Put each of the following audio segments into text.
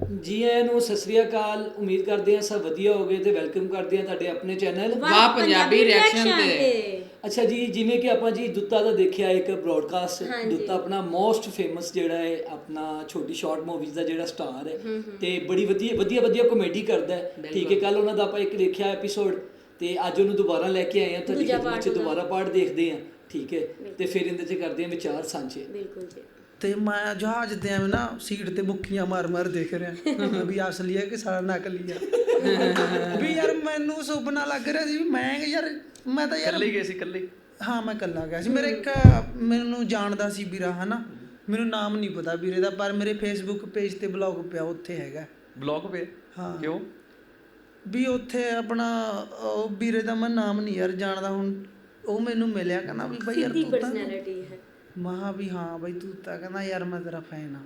ਜੀ ਆਇਆਂ ਨੂੰ ਸਤਿ ਸ੍ਰੀ ਅਕਾਲ। ਉਮੀਦ ਕਰਦੇ ਹਾਂ ਸਭ ਵਧੀਆ ਹੋਗੇ ਤੇ ਵੈਲਕਮ ਕਰਦੇ ਹਾਂ ਤੁਹਾਡੇ ਆਪਣੇ ਚੈਨਲ। ਵਾਹ ਪੰਜਾਬੀ ਰਿਐਕਸ਼ਨ ਤੇ। ਅੱਛਾ ਜੀ ਜਿਵੇਂ ਕਿ ਆਪਾਂ ਜੀ ਦੁੱਤਾ ਦਾ ਦੇਖਿਆ ਇੱਕ ਬ੍ਰੌਡਕਾਸਟ। ਦੁੱਤਾ ਆਪਣਾ ਮੋਸਟ ਫੇਮਸ ਜਿਹੜਾ ਹੈ ਆਪਣਾ ਛੋਟੀ ਸ਼ਾਰਟ ਮੂਵੀਜ਼ ਦਾ ਜਿਹੜਾ ਸਟਾਰ ਹੈ। ਤੇ ਬੜੀ ਵਧੀਆ ਵਧੀਆ ਵਧੀਆ ਕਾਮੇਡੀ ਕਰਦਾ ਹੈ। ਠੀਕ ਹੈ ਕੱਲ ਉਹਨਾਂ ਦਾ ਆਪਾਂ ਇੱਕ ਦੇਖਿਆ ਐਪੀਸੋਡ ਤੇ ਅੱਜ ਉਹਨੂੰ ਦੁਬਾਰਾ ਲੈ ਕੇ ਆਏ ਹਾਂ ਤੁਹਾਡੀ ਦੂਜਾ ਖਿਦਮਤ part 'ਚ ਉਹਦਾ। ਦੁਬਾਰਾ ਪਾਰਟ ਦੇਖਦੇ ਹਾਂ। ਠੀਕ ਹੈ ਤੇ ਫਿਰ ਇਹਦੇ 'ਚ ਕਰਦੇ ਹਾਂ ਵਿਚਾਰ ਸਾਂਝੇ। ਬਿਲਕੁਲ ਜੀ। ਤੇ ਮੈਂ ਜਹਾਜ਼ ਤੇ ਐਵੇਂ ਨਾ ਸੀਟ ਤੇ ਮੁੱਕੀਆਂ ਮਾਰ ਮਾਰ ਦੇਖ ਰਿਹਾ। ਵੀ ਅਸਲੀ ਹੈ ਕਿ ਸਾਰਾ ਨਕਲੀ ਆ ਵੀ ਯਾਰ ਮੈਨੂੰ ਸੁਪਨਾ ਲੱਗ ਰਿਹਾ ਸੀ ਵੀ ਮੈਂ ਕਿ ਯਾਰ ਮੈਂ ਤਾਂ ਯਾਰ ਕੱਲੇ ਗਏ ਸੀ ਕੱਲੇ ਹਾਂ ਮੈਂ ਕੱਲਾ ਗਿਆ ਸੀ। ਮੇਰੇ ਇੱਕ ਮੈਨੂੰ ਜਾਣਦਾ ਸੀ ਵੀਰਾ ਹਨਾ? ਮੈਨੂੰ ਨਾਮ ਨਹੀਂ ਪਤਾ ਵੀਰੇ ਦਾ ਪਰ ਮੇਰੇ ਫੇਸਬੁੱਕ ਪੇਜ ਤੇ ਬਲੌਗ ਪਿਆ ਉੱਥੇ ਹੈਗਾ। ਬਲੌਗ ਪੇ ਹਾਂ। ਕਿਉਂ? ਵੀ ਉੱਥੇ ਆਪਣਾ ਉਹ ਵੀਰੇ ਦਾ ਮੈਂ ਨਾਮ ਨਹੀਂ ਯਾਰ ਜਾਣਦਾ ਹੁਣ। ਉਹ ਮੈਨੂੰ ਮਿਲਿਆ ਕਹਿੰਦਾ ਵੀ ਬਈ ਯਾਰ ਤੂੰ ਤਾਂ ਪਰਸਨੈਲਿਟੀ ਹੈ? ਮਹਾ ਵੀ ਹਾਂ ਬਈ ਤੂੰ ਤਾਂ ਕਹਿੰਦਾ ਯਾਰ ਮੈਂ ਤੇਰਾ ਫੈਨ ਆ।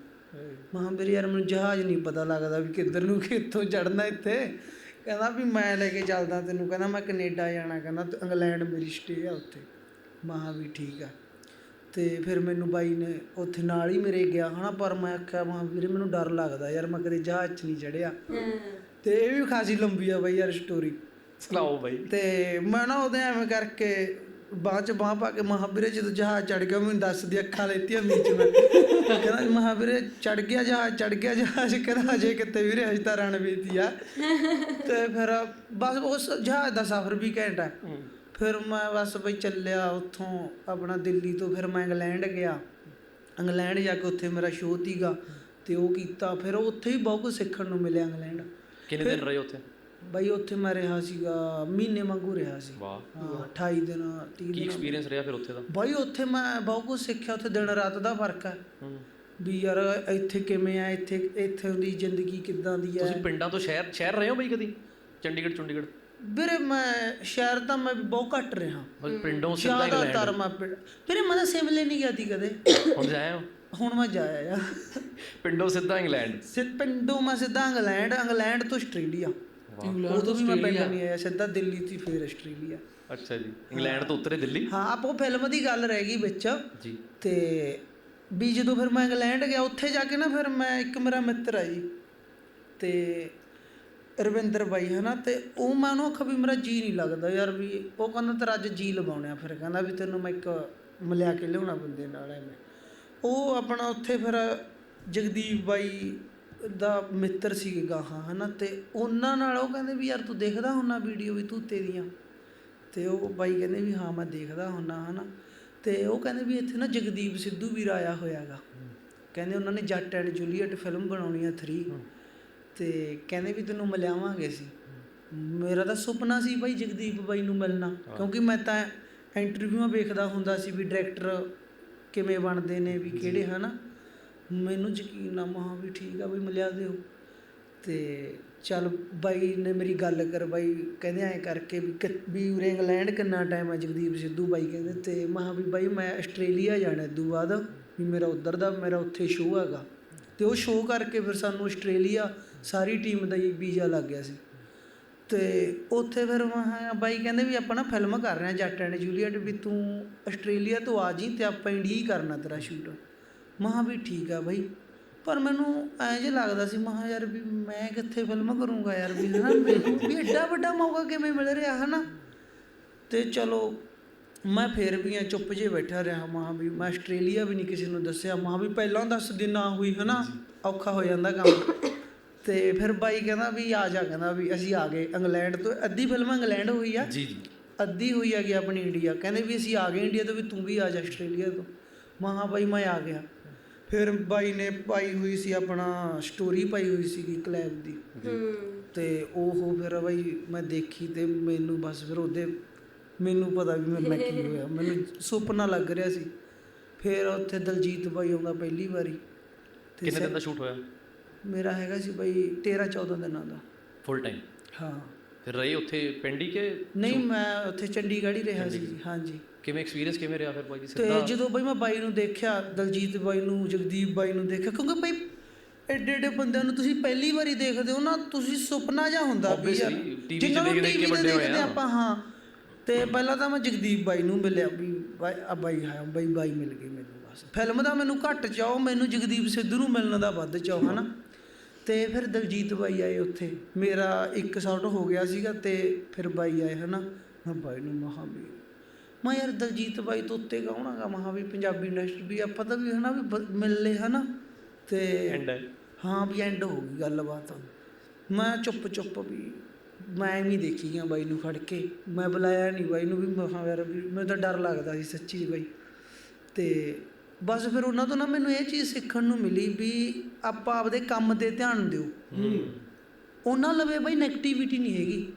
ਮਹਾ ਵੀਰੇ ਯਾਰ ਮੈਨੂੰ ਜਹਾਜ਼ ਨਹੀਂ ਪਤਾ ਲੱਗਦਾ ਵੀ ਕਿੱਧਰ ਨੂੰ ਕਿੱਥੋਂ ਚੜਨਾ ਇੱਥੇ। ਕਹਿੰਦਾ ਵੀ ਮੈਂ ਲੈ ਕੇ ਚੱਲਦਾ ਤੈਨੂੰ ਕਹਿੰਦਾ ਮੈਂ ਕੈਨੇਡਾ ਜਾਣਾ ਕਹਿੰਦਾ ਤੂੰ ਇੰਗਲੈਂਡ ਮੇਰੀ ਸਟੇ ਆ ਉੱਥੇ। ਮਹਾ ਵੀ ਠੀਕ ਆ। ਤੇ ਫਿਰ ਮੈਨੂੰ ਬਾਈ ਨੇ ਉੱਥੇ ਨਾਲ ਹੀ ਮੇਰੇ ਗਿਆ ਹਨਾ ਪਰ ਮੈਂ ਆਖਿਆ ਮਹਾ ਵੀਰੇ ਮੈਨੂੰ ਡਰ ਲੱਗਦਾ ਯਾਰ ਮੈਂ ਕਦੇ ਜਹਾਜ਼ 'ਚ ਨਹੀਂ ਚੜਿਆ ਤੇ ਇਹ ਵੀ ਖਾਸੀ ਲੰਬੀ ਆ ਬਾਈ ਯਾਰ ਸਟੋਰੀ ਸੁਣਾਓ ਬਾਈ। ਤੇ ਮੈਂ ਨਾ ਉਹਦੇ ਐਵੇਂ ਕਰਕੇ ਬਾਅਦ ਚ ਬਾਹ ਪਾ ਕੇ ਮਹਾਵੀਰੇ ਜਦੋਂ ਜਹਾਜ਼ ਚੜ ਗਿਆ ਮੈਨੂੰ ਦੱਸ ਦੀ ਅੱਖਾਂ ਲੈਤੀਆਂ ਮੀਚ ਮੈਂ। ਕਹਿੰਦਾ ਮਹਾਵੀਰੇ ਚੜ ਗਿਆ ਜਹਾਜ਼ ਚੜ ਗਿਆ ਜਹਾਜ਼। ਕਹਿੰਦਾ ਅਜੇ ਕਿਤੇ ਵੀਰੇ ਅਜੇ ਤਾਂ ਰਣਵੇ ਦੀ ਆ। ਤੇ ਫਿਰ ਬਸ ਉਸ ਜਹਾਜ਼ ਦਾ ਸਫ਼ਰ ਵੀ ਘੈਂਟ ਫਿਰ ਮੈਂ ਬਸ ਬਈ ਚੱਲਿਆ ਉੱਥੋਂ ਆਪਣਾ ਦਿੱਲੀ ਤੋਂ ਫਿਰ ਮੈਂ ਇੰਗਲੈਂਡ ਗਿਆ। ਇੰਗਲੈਂਡ ਜਾ ਕੇ ਉੱਥੇ ਮੇਰਾ ਸ਼ੋਅ ਸੀਗਾ ਤੇ ਉਹ ਕੀਤਾ। ਫਿਰ ਉੱਥੇ ਹੀ ਬਹੁਤ ਕੁਝ ਸਿੱਖਣ ਨੂੰ ਮਿਲਿਆ ਇੰਗਲੈਂਡ। ਕਿੰਨੇ ਦਿਨ ਰਹੇ ਉੱਥੇ? ਬਾਈ ਉੱਥੇ ਮੈਂ ਰਿਹਾ ਸੀਗਾ ਮਹੀਨੇ ਵਾਂਗੂ ਰਿਹਾ ਸੀ। ਵਾਹ। ਹਾਂ 28 ਦਿਨ 30 ਕੀ ਦਿਨ। ਐਕਸਪੀਰੀਅੰਸ ਰਿਹਾ ਫਿਰ ਉੱਥੇ ਦਾ? ਬਾਈ ਉੱਥੇ ਮੈਂ ਬਹੁਤ ਕੁਝ ਸਿੱਖਿਆ ਉੱਥੇ ਦਿਨ ਰਾਤ ਦਾ ਫ਼ਰਕ ਹੈ। ਹੂੰ। ਵੀ ਯਾਰ ਇੱਥੇ ਕਿਵੇਂ ਆ ਇੱਥੇ ਇੱਥੇ ਦੀ ਜ਼ਿੰਦਗੀ ਕਿੱਦਾਂ ਦੀ ਹੈ। ਤੁਸੀਂ ਪਿੰਡਾਂ ਤੋਂ ਸ਼ਹਿਰ ਸ਼ਹਿਰ ਰਹੇ ਹੋ ਬਾਈ ਕਦੀ? ਚੰਡੀਗੜ੍ਹ ਚੰਡੀਗੜ੍ਹ? ਵੀਰੇ ਮੈਂ ਸ਼ਹਿਰ ਤਾਂ ਮੈਂ ਬਹੁਤ ਘੱਟ ਰਿਹਾ। ਬਸ ਪਿੰਡੋਂ ਸਿੱਧਾ ਜ਼ਿਆਦਾਤਰ ਇੰਗਲੈਂਡ। ਮੈਂ ਪਿੰਡ। ਵੀਰੇ ਮੈਂ ਤਾਂ ਸਿਮਲੇ ਨਹੀਂ ਗਿਆ ਤੀ ਕਦੇ। ਹੁਣ ਜਾਏ ਹੋ ਹੁਣ ਮੈਂ ਜਾਇਆ ਆ ਪਿੰਡੋਂ ਸਿੱਧਾ ਇੰਗਲੈਂਡ। ਸਿੱਧ ਪਿੰਡੋਂ ਮੈਂ ਸਿੱਧਾ ਇੰਗਲੈਂਡ ਇੰਗਲੈਂਡ ਤੋਂ ਆਸਟ੍ਰੇਲੀਆ। ਉਦੋਂ ਵੀ ਮੈਂ ਪਿੰਡ ਨਹੀਂ ਆਇਆ ਸਿੱਧਾ ਦਿੱਲੀ ਤੋਂ ਫੇਰ ਆਸਟ੍ਰੇਲੀਆ। ਅੱਛਾ ਜੀ ਇੰਗਲੈਂਡ ਤੋਂ ਉੱਤਰੇ ਦਿੱਲੀ? ਹਾਂ ਆਪ ਉਹ ਫਿਲਮ ਦੀ ਗੱਲ ਰਹਿ ਗਈ ਵਿੱਚ। ਜੀ। ਤੇ ਵੀ ਜਦੋਂ ਫਿਰ ਮੈਂ ਇੰਗਲੈਂਡ ਗਿਆ ਉੱਥੇ ਜਾ ਕੇ ਨਾ ਫਿਰ ਮੈਂ ਇੱਕ ਮੇਰਾ ਮਿੱਤਰ ਆ ਜੀ ਤੇ ਰਵਿੰਦਰ ਬਾਈ ਹਨਾ ਤੇ ਉਹ ਮੈਂ ਉਹਨੂੰ ਆਖਿਆ ਵੀ ਮੇਰਾ ਜੀ ਨਹੀਂ ਲੱਗਦਾ ਯਾਰ ਵੀ ਉਹ ਕਹਿੰਦਾ ਤੇਰਾ ਅੱਜ ਜੀ ਲਵਾਉਣਿਆ ਫਿਰ ਕਹਿੰਦਾ ਵੀ ਤੈਨੂੰ ਮੈਂ ਇੱਕ ਮਿਲਿਆ ਕੇ ਲਿਆਉਣਾ ਬੰਦੇ ਨਾਲ ਐਵੇਂ। ਉਹ ਆਪਣਾ ਉੱਥੇ ਫਿਰ ਜਗਦੀਪ ਬਾਈ ਦਾ ਮਿੱਤਰ ਸੀ ਗਾਹਾਂ ਹਨਾ? ਤੇ ਉਹਨਾਂ ਨਾਲ ਉਹ ਕਹਿੰਦੇ ਵੀ ਯਾਰ ਤੂੰ ਦੇਖਦਾ ਹੁੰਨਾ ਵੀਡੀਓ ਵੀ ਤੂੰ ਤੇਰੀਆਂ। ਤੇ ਉਹ ਬਾਈ ਕਹਿੰਦੇ ਵੀ ਹਾਂ ਮੈਂ ਦੇਖਦਾ ਹੁੰਨਾ ਹਨਾ? ਤੇ ਉਹ ਕਹਿੰਦੇ ਵੀ ਇੱਥੇ ਨਾ ਜਗਦੀਪ ਸਿੱਧੂ ਵੀ ਆਇਆ ਹੋਇਆਗਾ। ਕਹਿੰਦੇ ਉਹਨਾਂ ਨੇ ਜੱਟ ਐਂਡ ਜੂਲੀਅਟ ਫਿਲਮ ਬਣਾਉਣੀ ਆ 3 ਤੇ ਕਹਿੰਦੇ ਵੀ ਤੈਨੂੰ ਮਿਲਾਵਾਂਗੇ ਸੀ ਮੇਰਾ ਤਾਂ ਸੁਪਨਾ ਸੀ ਬਾਈ ਜਗਦੀਪ ਬਾਈ ਨੂੰ ਮਿਲਣਾ ਕਿਉਂਕਿ ਮੈਂ ਤਾਂ ਇੰਟਰਵਿਊਆਂ ਵੇਖਦਾ ਹੁੰਦਾ ਸੀ ਵੀ ਡਾਇਰੈਕਟਰ ਕਿਵੇਂ ਬਣਦੇ ਨੇ ਵੀ ਕਿਹੜੇ ਹਨਾ? ਮੈਨੂੰ ਯਕੀਨ ਆ ਮਹਾ ਵੀ ਠੀਕ ਆ ਬਈ ਮਿਲਿਆ ਦਿਓ। ਅਤੇ ਚੱਲ ਬਾਈ ਨੇ ਮੇਰੀ ਗੱਲ ਕਰਵਾਈ ਕਹਿੰਦੇ ਐਂ ਕਰਕੇ ਵੀ ਕਿ- ਵੀ ਉਰੇ ਇੰਗਲੈਂਡ ਕਿੰਨਾ ਟਾਈਮ ਹੈ ਜਗਦੀਪ ਸਿੱਧੂ ਬਾਈ ਕਹਿੰਦੇ ਤੇ ਮਹਾ ਵੀ ਬਾਈ ਮੈਂ ਆਸਟ੍ਰੇਲੀਆ ਜਾਣਾ ਇਦੋਂ ਬਾਅਦ ਵੀ ਮੇਰਾ ਉੱਧਰ ਦਾ, ਮੇਰਾ ਉੱਥੇ ਸ਼ੋਅ ਹੈਗਾ। ਅਤੇ ਉਹ ਸ਼ੋਅ ਕਰਕੇ ਫਿਰ ਸਾਨੂੰ ਆਸਟ੍ਰੇਲੀਆ ਸਾਰੀ ਟੀਮ ਦਾ ਹੀ ਵੀਜ਼ਾ ਲੱਗ ਗਿਆ ਸੀ। ਅਤੇ ਉੱਥੇ ਫਿਰ ਮਹਾ ਬਾਈ ਕਹਿੰਦੇ ਵੀ ਆਪਾਂ ਨਾ ਫਿਲਮ ਕਰ ਰਹੇ ਹਾਂ ਜੱਟ ਐਂਡ ਜੂਲੀਅਟ, ਵੀ ਤੂੰ ਆਸਟ੍ਰੇਲੀਆ ਤੋਂ ਆ ਜੀ ਅਤੇ ਆਪਾਂ ਇੰਡੀਆ ਹੀ ਕਰਨਾ ਤੇਰਾ ਸ਼ੂਟ ਮਹਾ ਵੀ ਠੀਕ ਆ ਬਾਈ। ਪਰ ਮੈਨੂੰ ਐਂ ਜੇ ਲੱਗਦਾ ਸੀ ਮਹਾ ਯਾਰ ਵੀ ਮੈਂ ਕਿੱਥੇ ਫਿਲਮ ਕਰੂੰਗਾ ਯਾਰ ਵੀ ਹਨਾ? ਮੈਨੂੰ ਵੀ ਐਡਾ ਵੱਡਾ ਮੌਕਾ ਕਿਵੇਂ ਮਿਲ ਰਿਹਾ ਹਨਾ? ਤੇ ਚਲੋ ਮੈਂ ਫੇਰ ਵੀ ਆ ਚੁੱਪ ਜੇ ਬੈਠਾ ਰਿਹਾ ਮਹਾ ਵੀ ਮੈਂ ਆਸਟ੍ਰੇਲੀਆ ਵੀ ਨਹੀਂ ਕਿਸੇ ਨੂੰ ਦੱਸਿਆ ਮਹਾ ਵੀ ਪਹਿਲਾਂ ਦੱਸ ਦਿਨ ਨਾ ਹੋਈ ਹਨਾ? ਔਖਾ ਹੋ ਜਾਂਦਾ ਕੰਮ। ਤੇ ਫਿਰ ਬਾਈ ਕਹਿੰਦਾ ਵੀ ਆ ਜਾ ਕਹਿੰਦਾ ਵੀ ਅਸੀਂ ਆ ਗਏ ਇੰਗਲੈਂਡ ਤੋਂ ਅੱਧੀ ਫਿਲਮ ਇੰਗਲੈਂਡ ਹੋਈ ਆ। ਜੀ ਜੀ। ਅੱਧੀ ਹੋਈ ਹੈਗੀ ਆਪਣੀ ਇੰਡੀਆ ਕਹਿੰਦੇ ਵੀ ਅਸੀਂ ਆ ਗਏ ਇੰਡੀਆ ਤੋਂ ਵੀ ਤੂੰ ਵੀ ਆ ਜਾ ਆਸਟ੍ਰੇਲੀਆ ਤੋਂ। ਮਹਾ ਬਾਈ ਮੈਂ ਆ ਗਿਆ। ਫਿਰ ਬਾਈ ਨੇ ਪਾਈ ਹੋਈ ਸੀ ਆਪਣਾ ਸਟੋਰੀ ਪਾਈ ਹੋਈ ਸੀਗੀ ਕਲੈਬ ਦੀ। ਹੂੰ। ਤੇ ਉਹ ਫਿਰ ਬਾਈ ਮੈਂ ਦੇਖੀ ਤੇ ਮੈਨੂੰ ਬਸ ਫਿਰ ਉਹਦੇ ਮੈਨੂੰ ਪਤਾ ਵੀ ਮੇਰੇ ਨਾਲ ਕੀ ਹੋਇਆ। ਮੈਨੂੰ ਸੁਪਨਾ ਲੱਗ ਰਿਹਾ ਸੀ। ਫਿਰ ਉੱਥੇ ਦਲਜੀਤ ਬਾਈ ਆਉਂਦਾ ਪਹਿਲੀ ਵਾਰੀ। ਕਿੰਨੇ ਦਿਨ ਦਾ ਸ਼ੂਟ ਹੋਇਆ? ਮੇਰਾ ਹੈਗਾ ਸੀ ਬਾਈ 13 14 ਦਿਨਾਂ ਦਾ। ਫੁੱਲ ਟਾਈਮ ਹਾਂ। ਫਿਰ ਰਹੇ ਉੱਥੇ ਪਿੰਡ ਕਿ ਨਹੀਂ ਮੈਂ ਉੱਥੇ ਚੰਡੀਗੜ੍ਹ ਹੀ ਰਿਹਾ ਸੀ ਹਾਂਜੀ। ਕਿਵੇਂ ਐਕਸਪੀਰੀਅੰਸ ਕਿਵੇਂ ਰਿਹਾ ਫਿਰ ਬਾਈ ਜੀ ਤੇ ਸਿੱਧਾ? ਜਦੋਂ ਬਈ ਮੈਂ ਬਾਈ ਨੂੰ ਦੇਖਿਆ ਦਲਜੀਤ ਬਾਈ ਨੂੰ ਜਗਦੀਪ ਬਾਈ ਨੂੰ ਦੇਖਿਆ ਕਿਉਂਕਿ ਬਈ ਐਡੇ ਐਡੇ ਬੰਦਿਆਂ ਨੂੰ ਤੁਸੀਂ ਪਹਿਲੀ ਵਾਰੀ ਦੇਖਦੇ ਹੋ ਨਾ ਤੁਸੀਂ ਸੁਪਨਾ ਜਾਂ ਹੁੰਦਾ ਵੀ ਯਾਰ ਨੂੰ TV ਤੇ ਦੇਖਦੇ। ਆਪਾਂ ਹਾਂ। ਤੇ ਪਹਿਲਾਂ ਤਾਂ ਮੈਂ ਜਗਦੀਪ ਬਾਈ ਨੂੰ ਮਿਲਿਆ ਵੀ ਬਾਈ ਆ ਬਾਈ ਹੈ ਬਾਈ ਬਾਈ ਮਿਲ ਗਏ ਮੈਨੂੰ ਬਸ। ਫਿਲਮ ਦਾ ਮੈਨੂੰ ਘੱਟ ਚਾਹੋ ਮੈਨੂੰ ਜਗਦੀਪ ਸਿੱਧੂ ਨੂੰ ਮਿਲਣ ਦਾ ਵੱਧ ਚਾਹੋ ਹਨਾ? ਤੇ ਫਿਰ ਦਲਜੀਤ ਬਾਈ ਆਏ ਉੱਥੇ। ਮੇਰਾ ਇੱਕ ਸ਼ਾਟ ਹੋ ਗਿਆ ਸੀਗਾ ਤੇ ਫਿਰ ਬਾਈ ਆਏ ਹਨਾ? ਮੈਂ ਬਾਈ ਨੂੰ ਮਹਾ ਵੀ ਮੈਂ ਯਾਰ ਦਲਜੀਤ ਬਾਈ ਤੋਂ ਉੱਤੇ ਗਾਉਣਾਗਾ ਮਹਾ ਵੀ ਪੰਜਾਬੀ ਇੰਡਸਟਰੀ ਵੀ ਆਪਾਂ ਤਾਂ ਵੀ ਹਨਾ ਵੀ ਬ- ਮਿਲ ਲਏ ਹਨਾ? ਤੇ ਐਂਡ ਹੈ ਹਾਂ ਵੀ ਐਂਡ ਹੋ ਗਈ ਗੱਲਬਾਤ। ਮੈਂ ਚੁੱਪ ਚੁੱਪ ਵੀ ਮੈਂ ਐਵੇਂ ਹੀ ਦੇਖੀ ਗਿਆ ਬਾਈ ਨੂੰ ਫੜ ਕੇ। ਮੈਂ ਬੁਲਾਇਆ ਨਹੀਂ ਬਾਈ ਨੂੰ ਵੀ ਮੈਂ ਕਿਹਾ ਯਾਰ ਵੀ ਮੈਨੂੰ ਤਾਂ ਡਰ ਲੱਗਦਾ ਸੀ ਸੱਚੀ ਬਾਈ। ਤੇ ਬਸ ਫਿਰ ਉਹਨਾਂ ਤੋਂ ਨਾ ਮੈਨੂੰ ਇਹ ਚੀਜ਼ ਸਿੱਖਣ ਨੂੰ ਮਿਲੀ ਵੀ ਆਪਾਂ ਆਪਦੇ ਕੰਮ ਤੇ ਧਿਆਨ ਦਿਓ। ਉਹਨਾਂ ਲਵੇ ਬਾਈ ਨੈਗੇਟਿਵਿਟੀ ਨਹੀਂ ਹੈਗੀ।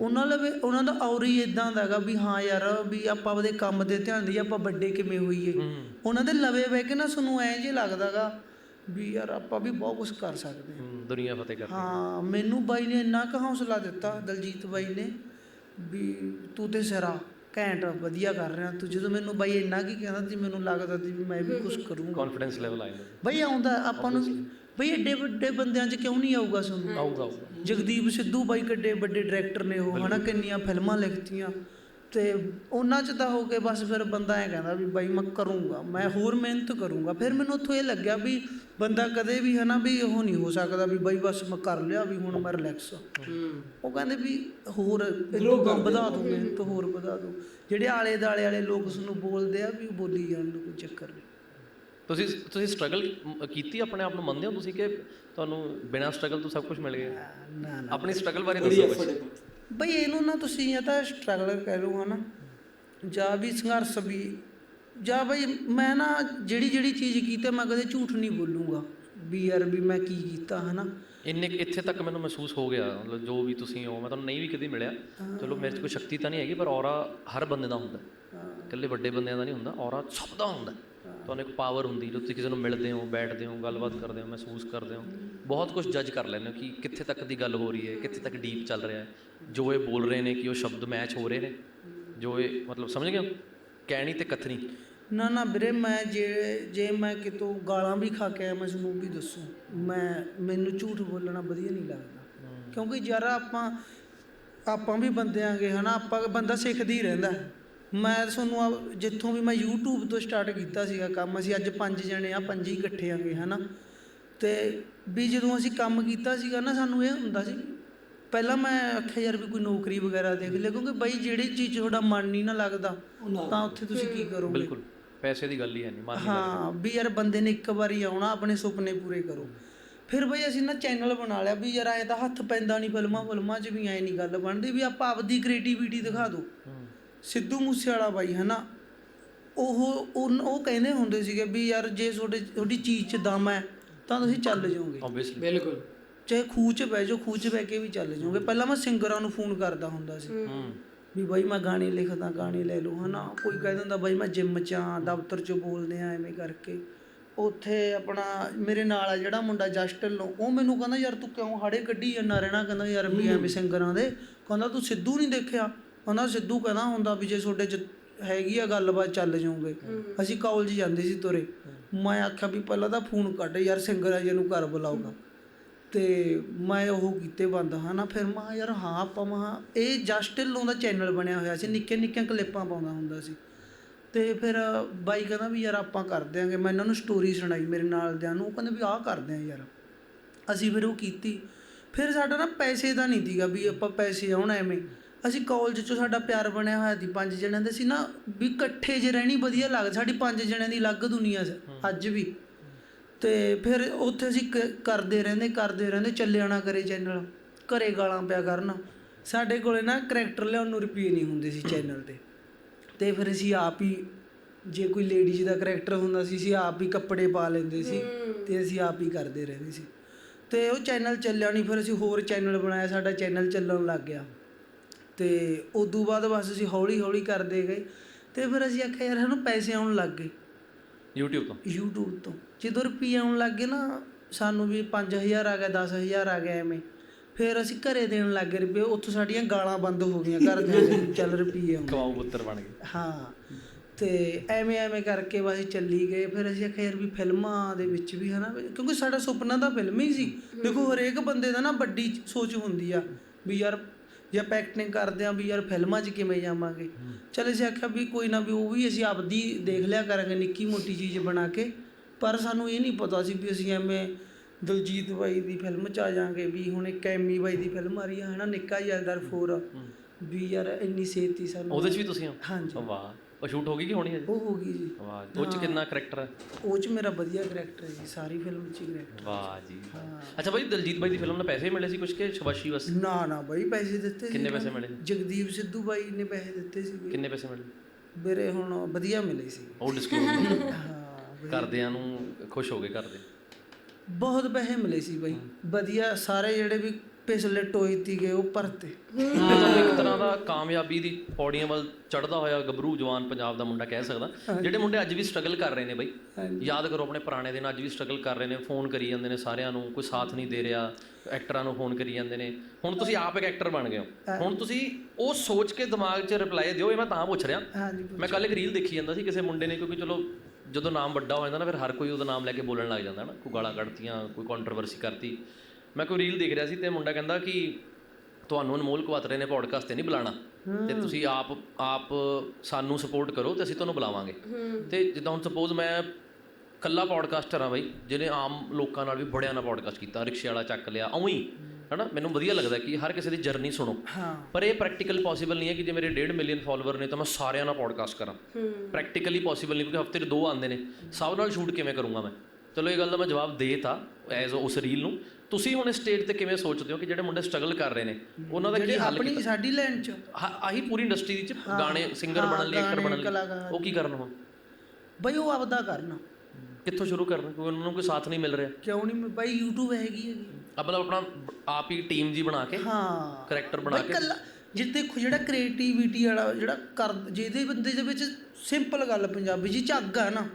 ਉਹਨਾਂ ਲਵੇ ਉਹਨਾਂ ਦਾ ਔਰ ਹੀ ਇਦਾਂ ਦਾ ਹੈਗਾ ਵੀ ਹਾਂ ਯਾਰ ਵੀ ਆਪਾਂ ਆਪਦੇ ਕੰਮ ਤੇ ਧਿਆਨ ਦਈਏ ਆਪਾਂ ਵੱਡੇ ਕਿਵੇਂ ਹੋਈਏ। ਉਹਨਾਂ ਦੇ ਲਵੇ ਬਹਿ ਕੇ ਨਾ ਸਾਨੂੰ ਐਂ ਜੇ ਲੱਗਦਾਗਾ ਵੀ ਯਾਰ ਆਪਾਂ ਵੀ ਬਹੁਤ ਕੁਝ ਕਰ ਸਕਦੇ ਹਾਂ। ਦੁਨੀਆ ਫਤਿਹ ਕਰ ਹਾਂ। ਮੈਨੂੰ ਬਾਈ ਨੇ ਇੰਨਾ ਕੁ ਹੌਸਲਾ ਦਿੱਤਾ ਦਲਜੀਤ ਬਾਈ ਨੇ ਵੀ ਤੂੰ ਤੇ ਸਿਰਾ ਘੈਂਟ ਵਧੀਆ ਕਰ ਰਿਹਾ। ਤੂੰ ਜਦੋਂ ਮੈਨੂੰ ਬਾਈ ਇੰਨਾ ਕੀ ਕਹਿੰਦਾ ਸੀ ਮੈਨੂੰ ਲੱਗਦਾ ਸੀ ਵੀ ਮੈਂ ਵੀ ਕੁਝ ਕਰੂੰਗਾ। ਕੌਨਫੀਡੈਂਸ ਲੈਵਲ ਆ ਜਾਂਦਾ। ਬਈ ਆਉਂਦਾ ਆਪਾਂ ਨੂੰ ਬਈ ਏਡੇ ਵੱਡੇ ਬੰਦਿਆਂ 'ਚ ਕਿਉਂ ਨਹੀਂ ਆਊਗਾ ਸਾਨੂੰ? ਆਊਗਾ ਆਊਗਾ। ਜਗਦੀਪ ਸਿੱਧੂ ਬਾਈ ਕਿੱਡੇ ਵੱਡੇ ਡਾਇਰੈਕਟਰ ਨੇ ਉਹ ਹਨਾ ਕਿੰਨੀਆਂ ਫਿਲਮਾਂ ਲਿਖਤੀਆਂ। ਤੇ ਉਹਨਾਂ 'ਚ ਤਾਂ ਹੋ ਕੇ ਬਸ ਫਿਰ ਬੰਦਾ ਐ ਕਹਿੰਦਾ ਵੀ ਬਾਈ ਮੈਂ ਕਰੂੰਗਾ ਮੈਂ ਹੋਰ ਮਿਹਨਤ ਕਰੂੰਗਾ। ਫਿਰ ਮੈਨੂੰ ਉੱਥੋਂ ਇਹ ਲੱਗਿਆ ਵੀ ਬੰਦਾ ਕਦੇ ਵੀ ਹਨਾ ਵੀ ਉਹ ਨਹੀਂ ਹੋ ਸਕਦਾ ਵੀ ਬਾਈ ਬਸ ਮੈਂ ਕਰ ਲਿਆ ਵੀ ਹੁਣ ਮੈਂ ਰਿਲੈਕਸ ਉਹ ਕਹਿੰਦੇ ਵੀ ਹੋਰ ਕਰਦੇ ਵਧਾ ਦੋ ਮਿਹਨਤ ਹੋਰ ਵਧਾ ਦੋ। ਜਿਹੜੇ ਆਲੇ ਦਾਲੇ ਵਾਲੇ ਲੋਕ ਉਸ ਨੂੰ ਬੋਲਦੇ ਆ ਵੀ ਉਹ ਬੋਲੀ ਜਾਣ ਨੂੰ ਕੋਈ ਚੱਕਰ ਨਹੀਂ। ਤੁਸੀਂ ਤੁਸੀਂ ਸਟਰਗਲ ਕੀਤੀ ਆਪਣੇ ਆਪ ਨੂੰ ਮੰਨਦੇ ਹੋ ਤੁਸੀਂ ਕਿ ਤੁਹਾਨੂੰ ਬਿਨਾਂ ਸਟਰਗਲ ਤੋਂ ਸਭ ਕੁਝ ਮਿਲ ਗਿਆ? ਨਾ ਨਾ ਆਪਣੀ ਸਟਰਗਲ ਬਾਰੇ ਦੱਸੋ ਐਫਰਟੇਬਲ ਬਈ ਇਹਨੂੰ ਨਾ ਤੁਸੀਂ ਜਾਂ ਤਾਂ ਸਟਰਗਲ ਕਹਿ ਲਓ ਹਨਾ ਜਾਂ ਵੀ ਸੰਘਰਸ਼ ਵੀ ਜਾਂ ਬਈ ਮੈਂ ਨਾ ਜਿਹੜੀ ਜਿਹੜੀ ਚੀਜ਼ ਕੀਤੀ ਮੈਂ ਕਦੇ ਝੂਠ ਨਹੀਂ ਬੋਲੂੰਗਾ ਵੀ ਯਾਰ ਵੀ ਮੈਂ ਕੀ ਕੀਤਾ ਹਨਾ। ਇੰਨੇ ਇੱਥੇ ਤੱਕ ਮੈਨੂੰ ਮਹਿਸੂਸ ਹੋ ਗਿਆ ਮਤਲਬ ਜੋ ਵੀ ਤੁਸੀਂ ਹੋ ਮੈਂ ਤੁਹਾਨੂੰ ਨਹੀਂ ਵੀ ਕਦੀ ਮਿਲਿਆ। ਚਲੋ ਮੇਰੇ 'ਚ ਕੋਈ ਸ਼ਕਤੀ ਤਾਂ ਨਹੀਂ ਹੈਗੀ ਪਰ ਔਰਾ ਹਰ ਬੰਦੇ ਦਾ ਹੁੰਦਾ। ਇਕੱਲੇ ਵੱਡੇ ਬੰਦਿਆਂ ਦਾ ਨਹੀਂ ਹੁੰਦਾ ਔਰਾ ਸਭ ਦਾ ਹੁੰਦਾ। ਤੁਹਾਨੂੰ ਇੱਕ ਪਾਵਰ ਹੁੰਦੀ ਜੋ ਤੁਸੀਂ ਕਿਸੇ ਨੂੰ ਮਿਲਦੇ ਹੋ ਬੈਠਦੇ ਹੋ ਗੱਲਬਾਤ ਕਰਦੇ ਹੋ ਮਹਿਸੂਸ ਕਰਦੇ ਹੋ ਬਹੁਤ ਕੁਝ ਜੱਜ ਕਰ ਲੈਂਦੇ ਹੋ ਕਿ ਕਿੱਥੇ ਤੱਕ ਦੀ ਗੱਲ ਹੋ ਰਹੀ ਹੈ ਕਿੱਥੇ ਤੱਕ ਡੀਪ ਚੱਲ ਰਿਹਾ ਹੈ। ਜੋ ਇਹ ਬੋਲ ਰਹੇ ਨੇ ਕਿ ਉਹ ਸ਼ਬਦ ਮੈਚ ਹੋ ਰਹੇ ਨੇ ਜੋ ਇਹ ਮਤਲਬ ਸਮਝ ਗਏ ਕਹਿਣੀ ਤੇ ਕਥਨੀ। ਨਾ ਨਾ ਵੀਰੇ ਮੈਂ ਜੇ ਜੇ ਮੈਂ ਕਿਤੋਂ ਗਾਲਾਂ ਵੀ ਖਾ ਕੇ ਆਇਆ ਮੈਂ ਤੁਹਾਨੂੰ ਵੀ ਦੱਸੂ। ਮੈਂ ਮੈਨੂੰ ਝੂਠ ਬੋਲਣਾ ਵਧੀਆ ਨਹੀਂ ਲੱਗਦਾ। ਕਿਉਂਕਿ ਯਾਰ ਆਪਾਂ ਆਪਾਂ ਵੀ ਬੰਦੇ ਆਂਗੇ ਹਨਾ? ਆਪਾਂ ਬੰਦਾ ਸਿੱਖਦਾ ਹੀ ਰਹਿੰਦਾ। ਹੈ। ਮੈਂ ਤੁਹਾਨੂੰ ਆ- ਜਿੱਥੋਂ ਵੀ ਮੈਂ YouTube ਤੋਂ ਸਟਾਰਟ ਕੀਤਾ ਸੀਗਾ ਕੰਮ ਅਸੀਂ ਅੱਜ ਪੰਜ ਜਣੇ ਆ ਪੰਜ ਹੀ ਇਕੱਠੇ ਆਂਗੇ ਹਨਾ? ਤੇ ਵੀ ਜਦੋਂ ਅਸੀਂ ਕੰਮ ਕੀਤਾ ਸੀਗਾ ਨਾ ਸਾਨੂੰ ਇਹ ਹੁੰਦਾ ਸੀ ਪਹਿਲਾਂ ਮੈਂ ਆਖਿਆ ਯਾਰ ਵੀ ਕੋਈ ਨੌਕਰੀ ਵਗੈਰਾ ਦੇਖ ਲੈ ਕਿਉਂਕਿ ਬਾਈ ਜਿਹੜੀ ਚੀਜ਼ ਤੁਹਾਡਾ ਮਨ ਨਹੀਂ ਨਾ ਲੱਗਦਾ ਤਾਂ ਉੱਥੇ ਤੁਸੀਂ ਕੀ ਕਰੋਗੇ? ਬਿਲਕੁਲ ਪੈਸੇ ਦੀ ਗੱਲ ਹੀ ਹੈ ਨਹੀਂ ਮੰਨ ਹਾਂ। ਵੀ ਯਾਰ ਬੰਦੇ ਨੇ ਇੱਕ ਵਾਰੀ ਆਉਣਾ ਆਪਣੇ ਸੁਪਨੇ ਪੂਰੇ ਕਰੋ। ਫਿਰ ਬਈ ਅਸੀਂ ਨਾ ਚੈਨਲ ਬਣਾ ਲਿਆ ਵੀ ਯਾਰ ਐ ਤਾਂ ਹੱਥ ਪੈਂਦਾ ਨਹੀਂ ਫਿਲਮਾਂ ਫਿਲਮਾਂ 'ਚ ਵੀ ਐ ਨਹੀਂ ਗੱਲ ਬਣਦੀ ਵੀ ਆਪਾਂ ਆਪਦੀ ਕ੍ਰੀਏਟੀਵਿਟੀ ਦਿਖਾ ਦਿਓ ਸਿੱਧੂ ਮੂਸੇ ਵਾਲਾ ਬਾਈ ਹਨਾ? ਉਹ ਉਹ ਉਹ ਕਹਿੰਦੇ ਹੁੰਦੇ ਸੀਗੇ ਵੀ ਯਾਰ ਜੇ ਤੁਹਾਡੇ ਤੁਹਾਡੀ ਚੀਜ਼ 'ਚ ਦਮ ਹੈ ਤਾਂ ਤੁਸੀਂ ਚੱਲ ਜਾਓਗੇ। ਆਬਵੀਅਸਲੀ ਬਿਲਕੁਲ। ਚਾਹੇ ਖੂਹ 'ਚ ਬਹਿ ਜਾਓ ਖੂਹ 'ਚ ਬਹਿ ਕੇ ਵੀ ਚੱਲ ਜਾਓਗੇ। ਪਹਿਲਾਂ ਮੈਂ ਸਿੰਗਰਾਂ ਨੂੰ ਫੋਨ ਕਰਦਾ ਹੁੰਦਾ ਸੀ। ਵੀ ਬਾਈ ਮੈਂ ਗਾਣੇ ਲਿਖਦਾ ਗਾਣੇ ਲੈ ਲਓ ਹਨਾ? ਕੋਈ ਕਹਿ ਦਿੰਦਾ ਬਾਈ ਮੈਂ ਜਿੰਮ 'ਚ ਆਂ ਦਫ਼ਤਰ 'ਚ ਬੋਲਦੇ ਆ ਐਵੇਂ ਕਰਕੇ। ਉੱਥੇ ਆਪਣਾ ਮੇਰੇ ਨਾਲ ਆ ਜਿਹੜਾ ਮੁੰਡਾ ਜਸਟਲ ਨੂੰ ਉਹ ਮੈਨੂੰ ਕਹਿੰਦਾ ਯਾਰ ਤੂੰ ਕਿਉਂ ਹਾੜੇ ਕੱਢੀ ਜਾਂਦਾ ਰਹਿਣਾ? ਕਹਿੰਦਾ ਯਾਰ ਵੀ ਐਵੇਂ ਸਿੰਗਰਾਂ ਦੇ। ਕਹਿੰਦਾ ਤੂੰ ਸਿੱਧੂ ਨਹੀਂ ਦੇਖਿਆ? ਕਹਿੰਦਾ ਸਿੱਧੂ ਕਹਿੰਦਾ ਹੁੰਦਾ ਵੀ ਜੇ ਤੁਹਾਡੇ 'ਚ ਹੈਗੀ ਆ ਗੱਲਬਾਤ ਚੱਲ ਜਾਓਗੇ ਅਸੀਂ ਕਾਲਜ ਜਾਂਦੇ ਸੀ ਤੁਰੇ। ਮੈਂ ਆਖਿਆ ਵੀ ਪਹਿਲਾਂ ਤਾਂ ਫੋਨ ਕੱਢ ਯਾਰ ਸਿੰਗਰਾਂ ਜੀ ਨੂੰ ਘਰ ਬੁਲਾਊਗਾ। ਤੇ ਮੈਂ ਉਹ ਕੀਤੇ ਬੰਦ ਹਨਾ ਫਿਰ ਮਾ ਯਾਰ ਹਾਂ ਆਪਾਂ ਮਾ ਇਹ ਜਸਟ ਢਿੱਲੋਂ ਦਾ ਚੈਨਲ ਬਣਿਆ ਹੋਇਆ ਸੀ ਨਿੱਕੇ ਨਿੱਕੀਆਂ ਕਲਿੱਪਾਂ ਪਾਉਂਦਾ ਹੁੰਦਾ ਸੀ। ਤੇ ਫਿਰ ਬਾਈ ਕਹਿੰਦਾ ਵੀ ਯਾਰ ਆਪਾਂ ਕਰ ਦਿਆਂਗੇ। ਮੈਂ ਇਹਨਾਂ ਨੂੰ ਸਟੋਰੀ ਸੁਣਾਈ ਮੇਰੇ ਨਾਲ ਦਿਆਂ ਨੂੰ ਉਹ ਕਹਿੰਦੇ ਵੀ ਆਹ ਕਰਦੇ ਆ ਯਾਰ। ਅਸੀਂ ਫਿਰ ਉਹ ਕੀਤੀ। ਫਿਰ ਸਾਡਾ ਨਾ ਪੈਸੇ ਦਾ ਨਹੀਂ ਦੀਗਾ ਵੀ ਆਪਾਂ ਪੈਸੇ ਆਉਣ ਐਵੇਂ। ਅਸੀਂ ਕਾਲਜ 'ਚੋਂ ਸਾਡਾ ਪਿਆਰ ਬਣਿਆ ਹੋਇਆ ਸੀ, ਪੰਜ ਜਣਿਆਂ ਦੇ ਸੀ ਨਾ, ਵੀ ਇਕੱਠੇ ਜੇ ਰਹਿਣੀ ਵਧੀਆ ਲੱਗ ਸਾਡੀ ਪੰਜ ਜਣਿਆਂ ਦੀ ਅਲੱਗ ਦੁਨੀਆ ਸੀ, ਅੱਜ ਵੀ। ਤੇ ਫਿਰ ਉੱਥੇ ਅਸੀਂ ਕ- ਕਰਦੇ ਰਹਿੰਦੇ ਕਰਦੇ ਰਹਿੰਦੇ ਚੱਲਿਆ ਨਾ ਕਰੇ ਚੈਨਲ ਘਰੇ ਗਾਲਾਂ ਪਿਆ ਕਰਨ। ਸਾਡੇ ਕੋਲੇ ਨਾ ਕਰੈਕਟਰ ਲਿਆਉਣ ਨੂੰ ਰੁਪਏ ਨਹੀਂ ਹੁੰਦੇ ਸੀ ਚੈਨਲ ਤੇ। ਤੇ ਫਿਰ ਅਸੀਂ ਆਪ ਹੀ, ਜੇ ਕੋਈ ਲੇਡੀਜ਼ ਦਾ ਕਰੈਕਟਰ ਹੁੰਦਾ ਸੀ, ਅਸੀਂ ਆਪ ਹੀ ਕੱਪੜੇ ਪਾ ਲੈਂਦੇ ਸੀ ਤੇ ਅਸੀਂ ਆਪ ਹੀ ਕਰਦੇ ਰਹਿੰਦੇ ਸੀ। ਤੇ ਉਹ ਚੈਨਲ ਚੱਲਿਆ ਨਹੀਂ, ਫਿਰ ਅਸੀਂ ਹੋਰ ਚੈਨਲ ਬਣਾਇਆ, ਸਾਡਾ ਚੈਨਲ ਚੱਲਣ ਲੱਗ ਗਿਆ। ਤੇ ਉਦੋਂ ਬਾਅਦ ਬਸ ਅਸੀਂ ਹੌਲੀ ਹੌਲੀ ਕਰਦੇ ਗਏ ਤੇ ਫਿਰ ਅਸੀਂ ਆਖਿਆ ਯਾਰ ਸਾਨੂੰ ਪੈਸੇ ਆਉਣ ਲੱਗ ਗਏ। YouTube ਤੋਂ? YouTube ਤੋਂ। ਜਦੋਂ ਰੁਪਏ ਆਉਣ ਲੱਗ ਗਏ ਨਾ ਸਾਨੂੰ ਵੀ 5000 ਆ ਗਿਆ 10000 ਆ ਗਿਆ ਐਵੇਂ। ਫਿਰ ਅਸੀਂ ਘਰੇ ਦੇਣ ਲੱਗ ਗਏ ਰੁਪਏ ਉੱਥੋਂ ਸਾਡੀਆਂ ਗਾਲਾਂ ਬੰਦ ਹੋ ਗਈਆਂ ਘਰਦਿਆਂ ਦੀ ਚੱਲ ਰੁਪਏ ਆਉਂਦੇ ਕਮਾਊ ਪੁੱਤਰ ਬਣ ਗਏ। ਹਾਂ। ਤੇ ਐਵੇਂ ਐਵੇਂ ਕਰਕੇ ਬਸ ਚੱਲੀ ਗਏ। ਫਿਰ ਅਸੀਂ ਆਖਿਆ ਯਾਰ ਵੀ ਫਿਲਮਾਂ ਦੇ ਵਿੱਚ ਵੀ ਹਨਾ ਕਿਉਂਕਿ ਸਾਡਾ ਸੁਪਨਾ ਤਾਂ ਫਿਲਮ ਹੀ ਸੀ। ਦੇਖੋ ਹਰੇਕ ਬੰਦੇ ਦਾ ਨਾ ਵੱਡੀ ਸੋਚ ਹੁੰਦੀ ਆ ਵੀ ਯਾਰ ਜੇ ਆਪਾਂ ਐਕਟਿੰਗ ਕਰਦੇ ਆ ਵੀ ਯਾਰ ਫਿਲਮਾਂ 'ਚ ਕਿਵੇਂ ਜਾਵਾਂਗੇ? ਚਲ ਅਸੀਂ ਆਖਿਆ ਵੀ ਕੋਈ ਨਾ ਵੀ ਉਹ ਵੀ ਅਸੀਂ ਆਪਦੀ ਦੇਖ ਲਿਆ ਕਰਾਂਗੇ ਨਿੱਕੀ ਮੋਟੀ ਚੀਜ਼ ਬਣਾ ਕੇ। ਪਰ ਸਾਨੂੰ ਇਹ ਨਹੀਂ ਪਤਾ ਸੀ ਵੀ ਅਸੀਂ ਐਵੇਂ ਦਲਜੀਤ ਬਾਈ ਦੀ ਫਿਲਮ ਚ ਆ ਜਾਾਂਗੇ ਵੀ ਹੁਣ ਇੱਕ ਐਮੀ ਬਾਈ ਦੀ ਫਿਲਮ ਆ ਰਹੀ ਆ ਹਨਾ ਨਿੱਕਾ ਯਾਰਦਾਰ 4 ਵੀ ਯਾਰ ਇੰਨੀ ਛੇਤੀ ਸਾਨੂੰ ਉਹਦੇ 'ਚ ਵੀ ਤੁਸੀਂ ਹੋ? ਹਾਂਜੀ। ਵਾਹ। ਉਹ ਸ਼ੂਟ ਹੋ ਗਈ ਕਿ ਹੋਣੀ ਹੈ ਉਹ ਹੋ ਗਈ ਜੀ। ਵਾਹ ਉਹ 'ਚ ਕਿੰਨਾ ਕਰੈਕਟਰ ਹੈ? ਉਹ ਚ ਮੇਰਾ ਵਧੀਆ ਕਰੈਕਟਰ ਹੈ ਜੀ ਸਾਰੀ ਫਿਲਮ ਚ ਕਰੈਕਟਰ ਵਾਹ ਜੀ। ਅੱਛਾ ਬਾਈ ਦਲਜੀਤ ਬਾਈ ਦੀ ਫਿਲਮ ਨਾਲ ਪੈਸੇ ਮਿਲੇ ਸੀ ਕੁਝ ਕਿ ਸ਼ਬਾਸ਼ੀ ਬਸ? ਨਾ ਨਾ ਬਾਈ ਪੈਸੇ ਦਿੱਤੇ ਸੀ ਕਿੰਨੇ ਪੈਸੇ। ਮਿਲੇ? ਜਗਦੀਪ ਸਿੱਧੂ ਬਾਈ ਨੇ ਪੈਸੇ ਦਿੱਤੇ ਸੀ ਕਿੰਨੇ ਪੈਸੇ ਮਿਲੇ? ਮੇਰੇ ਹੁਣ ਵਧੀਆ ਮਿਲੇ ਸੀ। ਉਹ ਡਿਸਕਲੋਜ਼ ਹਾਂ ਕਰਦਿਆਂ ਨੂੰ ਖੁਸ਼ ਹੋ ਗਏ ਕਰਦੇ ਬਹੁਤ ਪੈਸੇ ਮਿਲੇ ਸੀ ਬਾਈ। ਵਧੀਆ ਸਾਰੇ ਜਿਹੜੇ ਵੀ ਪਿਛਲੇ ਟੋਏ ਤੀਗੇ ਉਹ ਭਰਤੇ। ਤੇ ਤੁਹਾਨੂੰ ਇੱਕ ਤਰ੍ਹਾਂ ਦਾ ਕਾਮਯਾਬੀ ਦੀ ਪੌੜੀਆਂ ਵੱਲ ਚੜਦਾ ਹੋਇਆ ਗੱਭਰੂ ਜਵਾਨ ਪੰਜਾਬ ਦਾ ਮੁੰਡਾ ਕਹਿ ਸਕਦਾ ਜਿਹੜੇ ਮੁੰਡੇ ਅੱਜ ਵੀ ਸਟਰਗਲ ਕਰ ਰਹੇ ਨੇ ਬਾਈ ਯਾਦ ਕਰੋ ਆਪਣੇ ਪੁਰਾਣੇ ਦਿਨ ਅੱਜ ਵੀ ਸਟਰਗਲ ਕਰ ਰਹੇ ਨੇ ਫੋਨ ਕਰੀ ਜਾਂਦੇ ਨੇ ਸਾਰਿਆਂ ਨੂੰ ਕੋਈ ਸਾਥ ਨਹੀਂ ਦੇ ਰਿਹਾ ਐਕਟਰਾਂ ਨੂੰ ਫੋਨ ਕਰੀ ਜਾਂਦੇ ਨੇ। ਹੁਣ ਤੁਸੀਂ ਆਪ ਇੱਕ ਐਕਟਰ ਬਣ ਗਏ ਹੋ। ਹੁਣ ਤੁਸੀਂ ਉਹ ਸੋਚ ਕੇ ਦਿਮਾਗ 'ਚ ਰਿਪਲਾਈ ਦਿਓ ਇਹ ਮੈਂ ਤਾਂ ਪੁੱਛ ਰਿਹਾ। ਮੈਂ ਕੱਲ ਇੱਕ ਰੀਲ ਦੇਖੀ ਜਾਂਦਾ ਸੀ ਕਿਸੇ ਮੁੰਡੇ ਨੇ ਕਿਉਂਕਿ ਚਲੋ ਜਦੋਂ ਨਾਮ ਵੱਡਾ ਹੋ ਜਾਂਦਾ ਨਾ ਫਿਰ ਹਰ ਕੋਈ ਉਹਦਾ ਨਾਮ ਲੈ ਕੇ ਬੋਲਣ ਲੱਗ ਜਾਂਦਾ ਨਾ ਕੋਈ ਗਾਲਾਂ ਕੱਢਤੀਆਂ ਕੋਈ ਕੰਟਰੋਵਰਸੀ ਕਰਤੀ। ਮੈਂ ਕੋਈ ਰੀਲ ਦੇਖ ਰਿਹਾ ਸੀ ਤੇ ਮੁੰਡਾ ਕਹਿੰਦਾ ਕਿ ਤੁਹਾਨੂੰ ਅਨਮੋਲ ਕੁਆਤਰੇ ਨੇ ਪੋਡਕਾਸਟ ਤੇ ਨਹੀਂ ਬੁਲਾਣਾ। ਤੇ ਤੁਸੀਂ ਆਪ ਆਪ ਸਾਨੂੰ ਸਪੋਰਟ ਕਰੋ ਤੇ ਅਸੀਂ ਤੁਹਾਨੂੰ ਬੁਲਾਵਾਂਗੇ। ਤੇ ਜਿੱਦਾਂ ਹੁਣ ਸਪੋਜ਼ ਮੈਂ ਕੱਲਾ ਪੋਡਕਾਸਟਰ ਆ ਬਾਈ ਜਿਹਨੇ ਆਮ ਲੋਕਾਂ ਨਾਲ ਵੀ ਬੜਿਆਂ ਨਾਲ ਪੋਡਕਾਸਟ ਕੀਤਾ ਰਿਕਸ਼ੇ ਵਾਲਾ ਚੱਕ ਲਿਆ ਉਵੇਂ ਹੀ ਹਨਾ? ਮੈਨੂੰ ਵਧੀਆ ਲੱਗਦਾ ਕਿ ਹਰ ਕਿਸੇ ਦੀ ਜਰਨੀ ਸੁਣੋ। ਪਰ ਇਹ ਪ੍ਰੈਕਟੀਕਲ ਪੋਸੀਬਲ ਨਹੀਂ ਹੈ ਕਿ ਜੇ ਮੇਰੇ 1.5 ਮਿਲੀਅਨ ਫਾਲੋਅਰ ਨੇ ਤਾਂ ਮੈਂ ਸਾਰਿਆਂ ਨਾਲ ਪੋਡਕਾਸਟ ਕਰਾਂ। ਪ੍ਰੈਕਟੀਕਲੀ ਪੋਸੀਬਲ ਨਹੀਂ ਕਿਉਂਕਿ ਹਫ਼ਤੇ 'ਚ ਦੋ ਆਉਂਦੇ ਨੇ। ਸਭ ਨਾਲ ਸ਼ੂਟ ਕਿਵੇਂ ਕਰੂੰਗਾ ਮੈਂ? ਚਲੋ ਇਹ ਗੱਲ ਦਾ ਮੈਂ ਜਵਾਬ ਦੇਤਾ ਐਜ਼ ਉਸ ਰੀਲ ਨੂੰ। ਤੁਸੀਂ ਹੁਣ ਇਸ ਸਟੇਟ ਤੇ ਕਿਵੇਂ ਸੋਚਦੇ ਹੋ ਕਿ ਜਿਹੜੇ ਮੁੰਡੇ ਸਟਰਗਲ ਕਰ ਰਹੇ ਨੇ ਉਹਨਾਂ ਦਾ ਕੀ ਹੱਲ ਆਪਣੀ ਸਾਡੀ ਲਾਈਨ ਚ। ਆਹੀ ਪੂਰੀ ਇੰਡਸਟਰੀ ਵਿੱਚ ਗਾਣੇ ਸਿੰਗਰ ਬਣਨ ਲਈ ਐਕਟਰ ਬਣਨ ਲਈ। ਉਹ ਕੀ ਕਰਨ ਹੁਣ? ਬਈ ਉਹ ਆਪਦਾ ਕਰਨਾ। ਕਿੱਥੋਂ ਸ਼ੁਰੂ ਕਰਨ? ਕਿਉਂਕਿ ਉਹਨਾਂ ਨੂੰ ਕੋਈ ਸਾਥ ਨਹੀਂ ਮਿਲ ਰਿਹਾ? ਕਿਉਂ ਨਹੀਂ ਬਾਈ YouTube ਹੈਗੀ ਹੈਗੀ। ਆਪਣਾ ਆਪਣਾ ਆਪ ਹੀ ਟੀਮ ਜੀ ਬਣਾ ਕੇ ਹਾਂ। ਕਰੈਕਟਰ ਬਣਾ ਕੇ। ਜੇ ਦੇਖੋ ਜਿਹੜਾ ਕ੍ਰੀਏਟੀਵਿਟੀ ਵਾਲਾ ਜਿਹੜਾ ਕਰ ਜਿਹਦੇ ਬੰਦੇ ਦੇ ਵਿੱਚ ਸਿੰਪਲ ਗੱਲ ਪੰਜਾਬੀ ਜੀ ਝੱਗ ਆ ਨਾ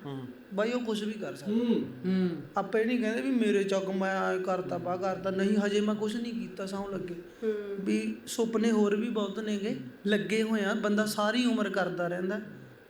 ਬਾਈ ਉਹ ਕੁਝ ਵੀ ਕਰ ਸਕਦਾ। ਹੂੰ। ਹੂੰ। ਆਪੇ ਨਹੀਂ ਕਹਿੰਦੇ ਵੀ ਮੇਰੇ ਚੱਕ ਮੈਂ ਕਰਤਾ ਬਾ ਕਰਤਾ ਨਹੀਂ ਹਜੇ ਮੈਂ ਕੁਝ ਨਹੀਂ ਕੀਤਾ ਸੌਂ ਲੱਗੇ। ਵੀ ਸੁਪਨੇ ਹੋਰ ਵੀ ਬਹੁਤ ਨੇਗੇ ਲੱਗੇ ਹੋਏ ਆ ਬੰਦਾ ਸਾਰੀ ਉਮਰ ਕਰਦਾ ਰਹਿੰਦਾ।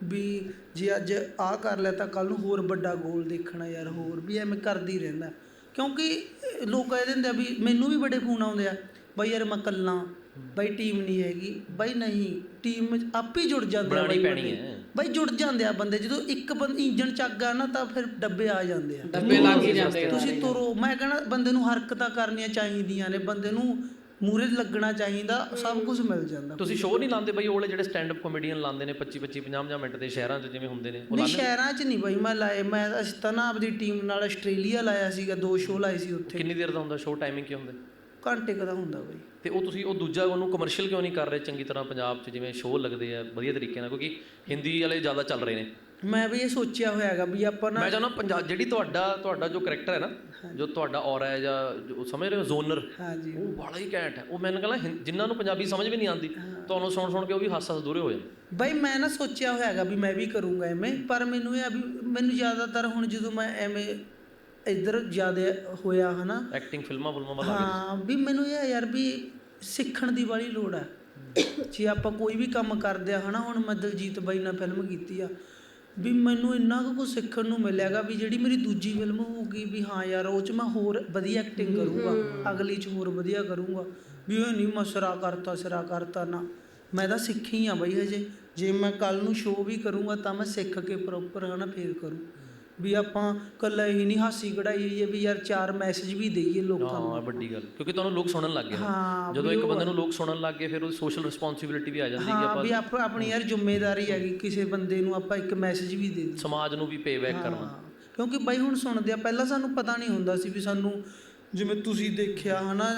ਵੀ ਜੇ ਅੱਜ ਆਹ ਕਰ ਲਿਆ ਤਾਂ ਕੱਲ ਨੂੰ ਹੋਰ ਵੱਡਾ ਗੋਲ ਦੇਖਣਾ ਯਾਰ ਹੋਰ ਵੀ ਐਵੇਂ ਕਰਦੀ ਰਹਿੰਦਾ। ਕਿਉਂਕਿ ਲੋਕ ਕਹਿੰਦੇ ਹੁੰਦੇ ਆ ਵੀ ਮੈਨੂੰ ਵੀ ਬੜੇ ਫੋਨ ਆਉਂਦੇ ਆ ਬਾਈ ਯਾਰ ਮੈਂ ਕੱਲਾ ਬਾਈ ਟੀਮ ਨਹੀਂ ਹੈਗੀ ਬਾਈ ਨਹੀਂ ਟੀਮ ਆਪੇ ਹੀ ਜੁੜ ਜਾਂਦੇ ਆ ਬਣਾਉਣੀ ਬਾਈ ਪੈਣੀ। ਹੈ। ਬਾਈ ਜੁੜ ਜਾਂਦੇ ਆ ਬੰਦੇ ਜਦੋਂ ਇੱਕ ਬੰਦ ਇੰਜਣ ਚੱਗ ਆ ਨਾ ਤਾਂ ਫਿਰ ਡੱਬੇ ਆ ਜਾਂਦੇ ਆ। ਡੱਬੇ ਲੱਗ ਹੀ ਜਾਂਦੇ ਤੁਸੀਂ ਤੁਰੋ ਮੈਂ ਕਹਿੰਦਾ ਬੰਦੇ ਨੂੰ ਹਰਕਤਾਂ ਕਰਨੀਆਂ ਚਾਹੀਦੀਆਂ ਨੇ ਬੰਦੇ ਨੂੰ ਮੂਰੇ ਲੱਗਣਾ ਚਾਹੀਦਾ ਸਭ ਕੁਝ ਮਿਲ ਜਾਂਦਾ। ਤੁਸੀਂ ਸ਼ੋਅ ਨਹੀਂ ਲਾਉਂਦੇ ਬਈ ਉਹ ਵਾਲੇ ਜਿਹੜੇ ਸਟੈਂਡ ਅਪ ਕਾਮੇਡੀਅਨ ਲਾਉਂਦੇ ਨੇ 25 25 50 50 ਮਿੰਟ ਦੇ ਸ਼ਹਿਰਾਂ 'ਚ ਜਿਵੇਂ ਹੁੰਦੇ ਨੇ ਉਹ ਨਹੀਂ ਸ਼ਹਿਰਾਂ 'ਚ ਨਹੀਂ ਬਾਈ ਮੈਂ ਲਾਏ ਮੈਂ ਅਸੀਂ ਤਾਂ ਨਾ ਆਪਦੀ ਟੀਮ ਨਾਲ ਆਸਟ੍ਰੇਲੀਆ ਲਾਇਆ ਸੀਗਾ ਦੋ ਸ਼ੋਅ ਲਾਏ ਸੀ ਉੱਥੇ। ਕਿੰਨੀ ਦੇਰ ਦਾ ਹੁੰਦਾ ਸ਼ੋਅ ਟਾਈਮਿੰਗ ਕੀ ਹੁੰਦਾ? ਘੰਟੇ ਕੁ ਦਾ ਹੁੰਦਾ ਬਾਈ। ਤੇ ਉਹ ਤੁਸੀਂ ਉਹ ਦੂਜਾ ਉਹਨੂੰ ਕਮਰਸ਼ੀਅਲ ਕਿਉਂ ਨਹੀਂ ਕਰ ਰਹੇ ਚੰਗੀ ਤਰ੍ਹਾਂ ਪੰਜਾਬ 'ਚ ਜਿਵੇਂ ਸ਼ੋਅ ਲੱਗਦੇ ਆ ਵਧੀਆ ਤਰੀਕੇ ਨਾਲ ਕਿਉਂਕਿ ਹਿੰਦੀ ਵਾਲੇ ਜ਼ਿਆਦਾ ਚੱਲ ਰਹੇ ਨੇ। ਮੈਂ ਵੀ ਇਹ ਸੋਚਿਆ ਹੋਇਆ ਹੈਗਾ ਵੀ ਆਪਾਂ ਨਾ ਮੈਂ ਚਾਹੁੰਦਾ ਪੰਜਾਬ ਜਿਹੜੀ ਤੁਹਾਡਾ ਤੁਹਾਡਾ ਜੋ ਕਰੈਕਟਰ ਹੈ ਨਾ ਜੋ ਤੁਹਾਡਾ ਔਰਾ ਹੈ ਜਾਂ ਸਮਝ ਰਹੇ ਹੋ ਜ਼ੋਨਰ ਹਾਂਜੀ। ਉਹ ਬੜਾ ਹੀ ਘੈਂਟ ਹੈ। ਉਹ ਮੈਨੂੰ ਕਹਿੰਦਾ ਜਿਨ੍ਹਾਂ ਨੂੰ ਪੰਜਾਬੀ ਸਮਝ ਵੀ ਨਹੀਂ ਆਉਂਦੀ ਤੁਹਾਨੂੰ ਸੁਣ ਸੁਣ ਕੇ ਉਹ ਵੀ ਹੱਸ ਹੱਸ ਦੂਰੇ ਹੋ ਜਾਂਦੇ। ਬਾਈ ਮੈਂ ਨਾ ਸੋਚਿਆ ਹੋਇਆ ਹੈਗਾ ਵੀ ਮੈਂ ਵੀ ਕਰੂੰਗਾ ਐਵੇਂ ਪਰ ਮੈਨੂੰ ਇਹ ਆ ਵੀ ਮੈਨੂੰ ਜ਼ਿਆਦਾਤਰ ਹੁਣ ਜਦੋਂ ਮੈਂ ਐਵੇਂ ਇੱਧਰ ਜ਼ਿਆਦਾ ਹੋਇਆ ਹਨਾ। ਐਕਟਿੰਗ ਫਿਲਮਾਂ ਫਿਲਮਾਂ ਵਾਲਾ ਹਾਂ ਵੀ ਮੈਨੂੰ ਇਹ ਯਾਰ ਵੀ ਸਿੱਖਣ ਦੀ ਵਾਲੀ ਲੋੜ ਆ। ਜੇ ਆਪਾਂ ਕੋਈ ਵੀ ਕੰਮ ਕਰਦੇ ਆ ਹਨਾ ਹੁਣ ਮੈਂ ਦਲਜੀਤ ਬਾਈ ਨਾਲ ਫਿਲਮ ਕੀਤੀ ਆ ਵੀ ਮੈਨੂੰ ਇੰਨਾ ਕੁ ਸਿੱਖਣ ਨੂੰ ਮਿਲਿਆਗਾ ਵੀ ਜਿਹੜੀ ਮੇਰੀ ਦੂਜੀ ਫਿਲਮ ਹੋਊਗੀ ਵੀ ਹਾਂ ਯਾਰ ਉਹ ਚ ਮੈਂ ਹੋਰ ਵਧੀਆ ਐਕਟਿੰਗ ਕਰੂੰਗਾ ਅਗਲੀ ਚ ਹੋਰ ਵਧੀਆ ਕਰੂੰਗਾ। ਵੀ ਉਹ ਨਹੀਂ ਮੈਂ ਸਿਰਾ ਕਰਤਾ ਸਿਰਾ ਕਰਤਾ ਨਾ। ਮੈਂ ਤਾਂ ਸਿੱਖੀ ਆ ਬਈ ਹਜੇ। ਜੇ ਮੈਂ ਕੱਲ ਨੂੰ ਸ਼ੋਅ ਵੀ ਕਰੂੰਗਾ ਤਾਂ ਮੈਂ ਸਿੱਖ ਕੇ ਪ੍ਰੋਪਰ ਹਨਾ ਫੇਰ ਕਰੂੰ। ਵੀ ਆਪਾਂ ਕੱਲਾ ਹੀ ਨਹੀਂ ਹਾਸੀ ਕਢਾਈ ਹੋਈ ਹੈ ਵੀ ਯਾਰ ਚਾਰ ਮੈਸੇਜ ਵੀ ਦੇਈਏ ਲੋਕਾਂ ਨੂੰ। ਹਾਂ ਵੱਡੀ ਗੱਲ। ਕਿਉਂਕਿ ਤੁਹਾਨੂੰ ਲੋਕ ਸੁਣਨ ਲੱਗ ਗਏ। ਹਾਂ, ਜਦੋਂ ਇੱਕ ਬੰਦੇ ਨੂੰ ਲੋਕ ਸੁਣਨ ਲੱਗ ਗਏ ਫਿਰ ਉਹ ਸੋਸ਼ਲ ਰਿਸਪੌਂਸਿਬਿਲਿਟੀ ਵੀ ਆ ਜਾਂਦੀ ਕਿ ਹਾਂ ਆਪਾਂ ਵੀ ਆਪ ਆਪਣੀ ਯਾਰ ਜ਼ਿੰਮੇਵਾਰੀ ਹੈਗੀ ਕਿਸੇ ਬੰਦੇ ਨੂੰ ਆਪਾਂ ਇੱਕ ਮੈਸੇਜ ਵੀ ਦੇ ਸਮਾਜ ਨੂੰ ਵੀ ਪੇਬੈਕ ਕਰਨਾ। ਕਿਉਂਕਿ ਬਾਈ ਹੁਣ ਸੁਣਦੇ ਆ ਪਹਿਲਾਂ ਸਾਨੂੰ ਪਤਾ ਨਹੀਂ ਹੁੰਦਾ ਸੀ ਵੀ ਸਾਨੂੰ ਜਿਵੇਂ ਤੁਸੀਂ ਦੇਖਿਆ ਹਨਾ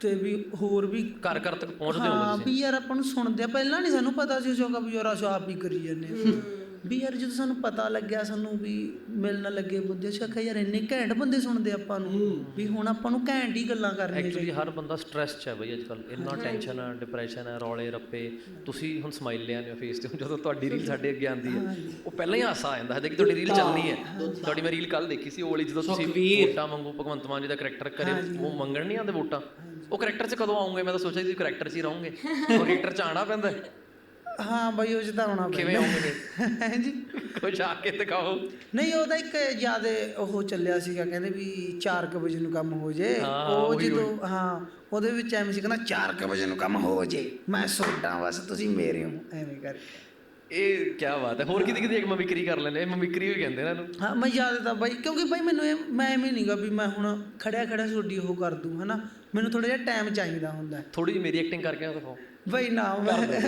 ਤੇ ਵੀ ਹੋਰ ਵੀ ਘਰ ਘਰ ਤੱਕ ਪਹੁੰਚਦੇ ਹੋ ਹਾਂ ਵੀ ਯਾਰ ਆਪਾਂ ਨੂੰ ਸੁਣਦੇ ਆ ਪਹਿਲਾਂ ਨਹੀਂ ਸਾਨੂੰ ਪਤਾ ਸੀ ਜੋਗਾ ਵੀ ਯਾਰ ਅਸੀਂ ਆਪ ਹੀ ਕਰੀ ਜਾਂਦੇ ਆ। ਵੀ ਯਾਰ ਜਦੋਂ ਸਾਨੂੰ ਪਤਾ ਲੱਗਿਆ ਸਾਨੂੰ ਵੀ ਮਿਲਣ ਲੱਗੇ ਬੁੱਧੇ ਸੀ ਆਖਿਆ ਯਾਰ ਇੰਨੇ ਘੈਂਟ ਬੰਦੇ ਸੁਣਦੇ ਆਪਾਂ ਨੂੰ ਵੀ ਹੁਣ ਆਪਾਂ ਨੂੰ ਘੈਂਟ ਹੀ ਗੱਲਾਂ ਕਰਨੀਆਂ ਐਕਚੁਅਲੀ ਹਰ ਬੰਦਾ ਸਟ੍ਰੈਸ 'ਚ ਹੈ ਬਈ ਅੱਜ ਕੱਲ ਇੰਨਾ ਟੈਨਸ਼ਨ ਹੈ ਡਿਪਰੈਸ਼ਨ ਹੈ ਰੌਲੇ ਰੱਪੇ। ਤੁਸੀਂ ਹੁਣ ਸਮਾਈਲ ਲਿਆਉਂਦੇ ਹੋ ਫੇਸ ਤੇ ਜਦੋਂ ਤੁਹਾਡੀ ਰੀਲ ਸਾਡੇ ਅੱਗੇ ਆਉਂਦੀ ਹੈ ਉਹ ਪਹਿਲਾਂ ਹੀ ਹਾਸਾ ਆ ਜਾਂਦਾ ਹੈ ਕਿ ਤੁਹਾਡੀ ਰੀਲ ਚੱਲਣੀ ਹੈ। ਤੁਹਾਡੀ ਮੈਂ ਰੀਲ ਕੱਲ ਦੇਖੀ ਸੀ ਉਹ ਵਾਲੀ ਜਦੋਂ ਤੁਸੀਂ ਵੋਟਾਂ ਮੰਗੋ ਭਗਵੰਤ ਮਾਨ ਜੀ ਦਾ ਕਰੈਕਟਰ ਕਰੇ ਉਹ ਮੰਗਣ ਨਹੀਂ ਆਉਂਦੇ ਵੋਟਾਂ? ਉਹ ਕਰੈਕਟਰ 'ਚ ਕਦੋਂ ਆਉਂਗੇ? ਮੈਂ ਤਾਂ ਸੋਚਿਆ ਸੀ ਕਰੈਕਟਰ 'ਚ ਹੀ ਰਹੋਗੇ। ਉਹ ਕਰੈਕਟਰ 'ਚ ਆਣਾ ਪੈਂਦਾ। ਹੈ। ਹਾਂ ਬਾਈ ਉਹ ਜਿਤਾਉਣਾ ਕਿਵੇਂ ਆਉਂਗੇ? ਹੈ ਜੀ ਕੁਝ ਆ ਕੇ ਦਿਖਾਓ। ਨਹੀਂ ਉਹਦਾ ਇੱਕ ਜ਼ਿਆਦਾ ਉਹ ਚੱਲਿਆ ਸੀਗਾ ਕਹਿੰਦੇ ਵੀ 4 ਵਜੇ ਨੂੰ ਕੰਮ ਹੋ ਜੇ। ਹਾਂ, ਉਹ ਜਦੋਂ ਹਾਂ ਉਹਦੇ ਵਿੱਚ ਐਵੇਂ ਸੀ ਕਹਿੰਦਾ 4 ਵਜੇ ਨੂੰ ਕੰਮ ਹੋ ਜੇ। ਮੈਂ ਸੋਡਾ ਬਸ ਤੁਸੀਂ ਮੇਰੇ ਹੋ। ਐਵੇਂ ਕਰਕੇ। ਇਹ ਕੀ ਬਾਤ ਹੈ। ਹੋਰ ਕਿਤੇ ਕਿਤੇ ਇੱਕ ਮਮਿਕਰੀ ਕਰ ਲੈਂਦੇ ਮਮਿਕਰੀ ਵੀ ਕਹਿੰਦੇ ਨੇ ਇਹਨੂੰ। ਹਾਂ ਮੈਂ ਯਾਦ ਤਾਂ ਬਾਈ ਕਿਉਂਕਿ ਬਾਈ ਮੈਨੂੰ ਇਹ ਮੈਂ ਐਵੇਂ ਨਹੀਂਗਾ ਵੀ ਮੈਂ ਹੁਣ ਖੜਿਆ ਖੜਿਆ ਤੁਹਾਡੀ ਉਹ ਕਰ ਦੂੰ ਹਨਾ। ਮੈਨੂੰ ਥੋੜਾ ਜਿਹਾ ਟਾਈਮ ਚਾਹੀਦਾ ਹੁੰਦਾ। ਹੈ। ਥੋੜੀ ਜਿਹੀ ਮੇਰੀ ਐਕਟਿੰਗ ਕਰਕੇ ਦਿਖਾਓ। ਬਾਈ ਨਾ ਮੈਂ ਬਾਈ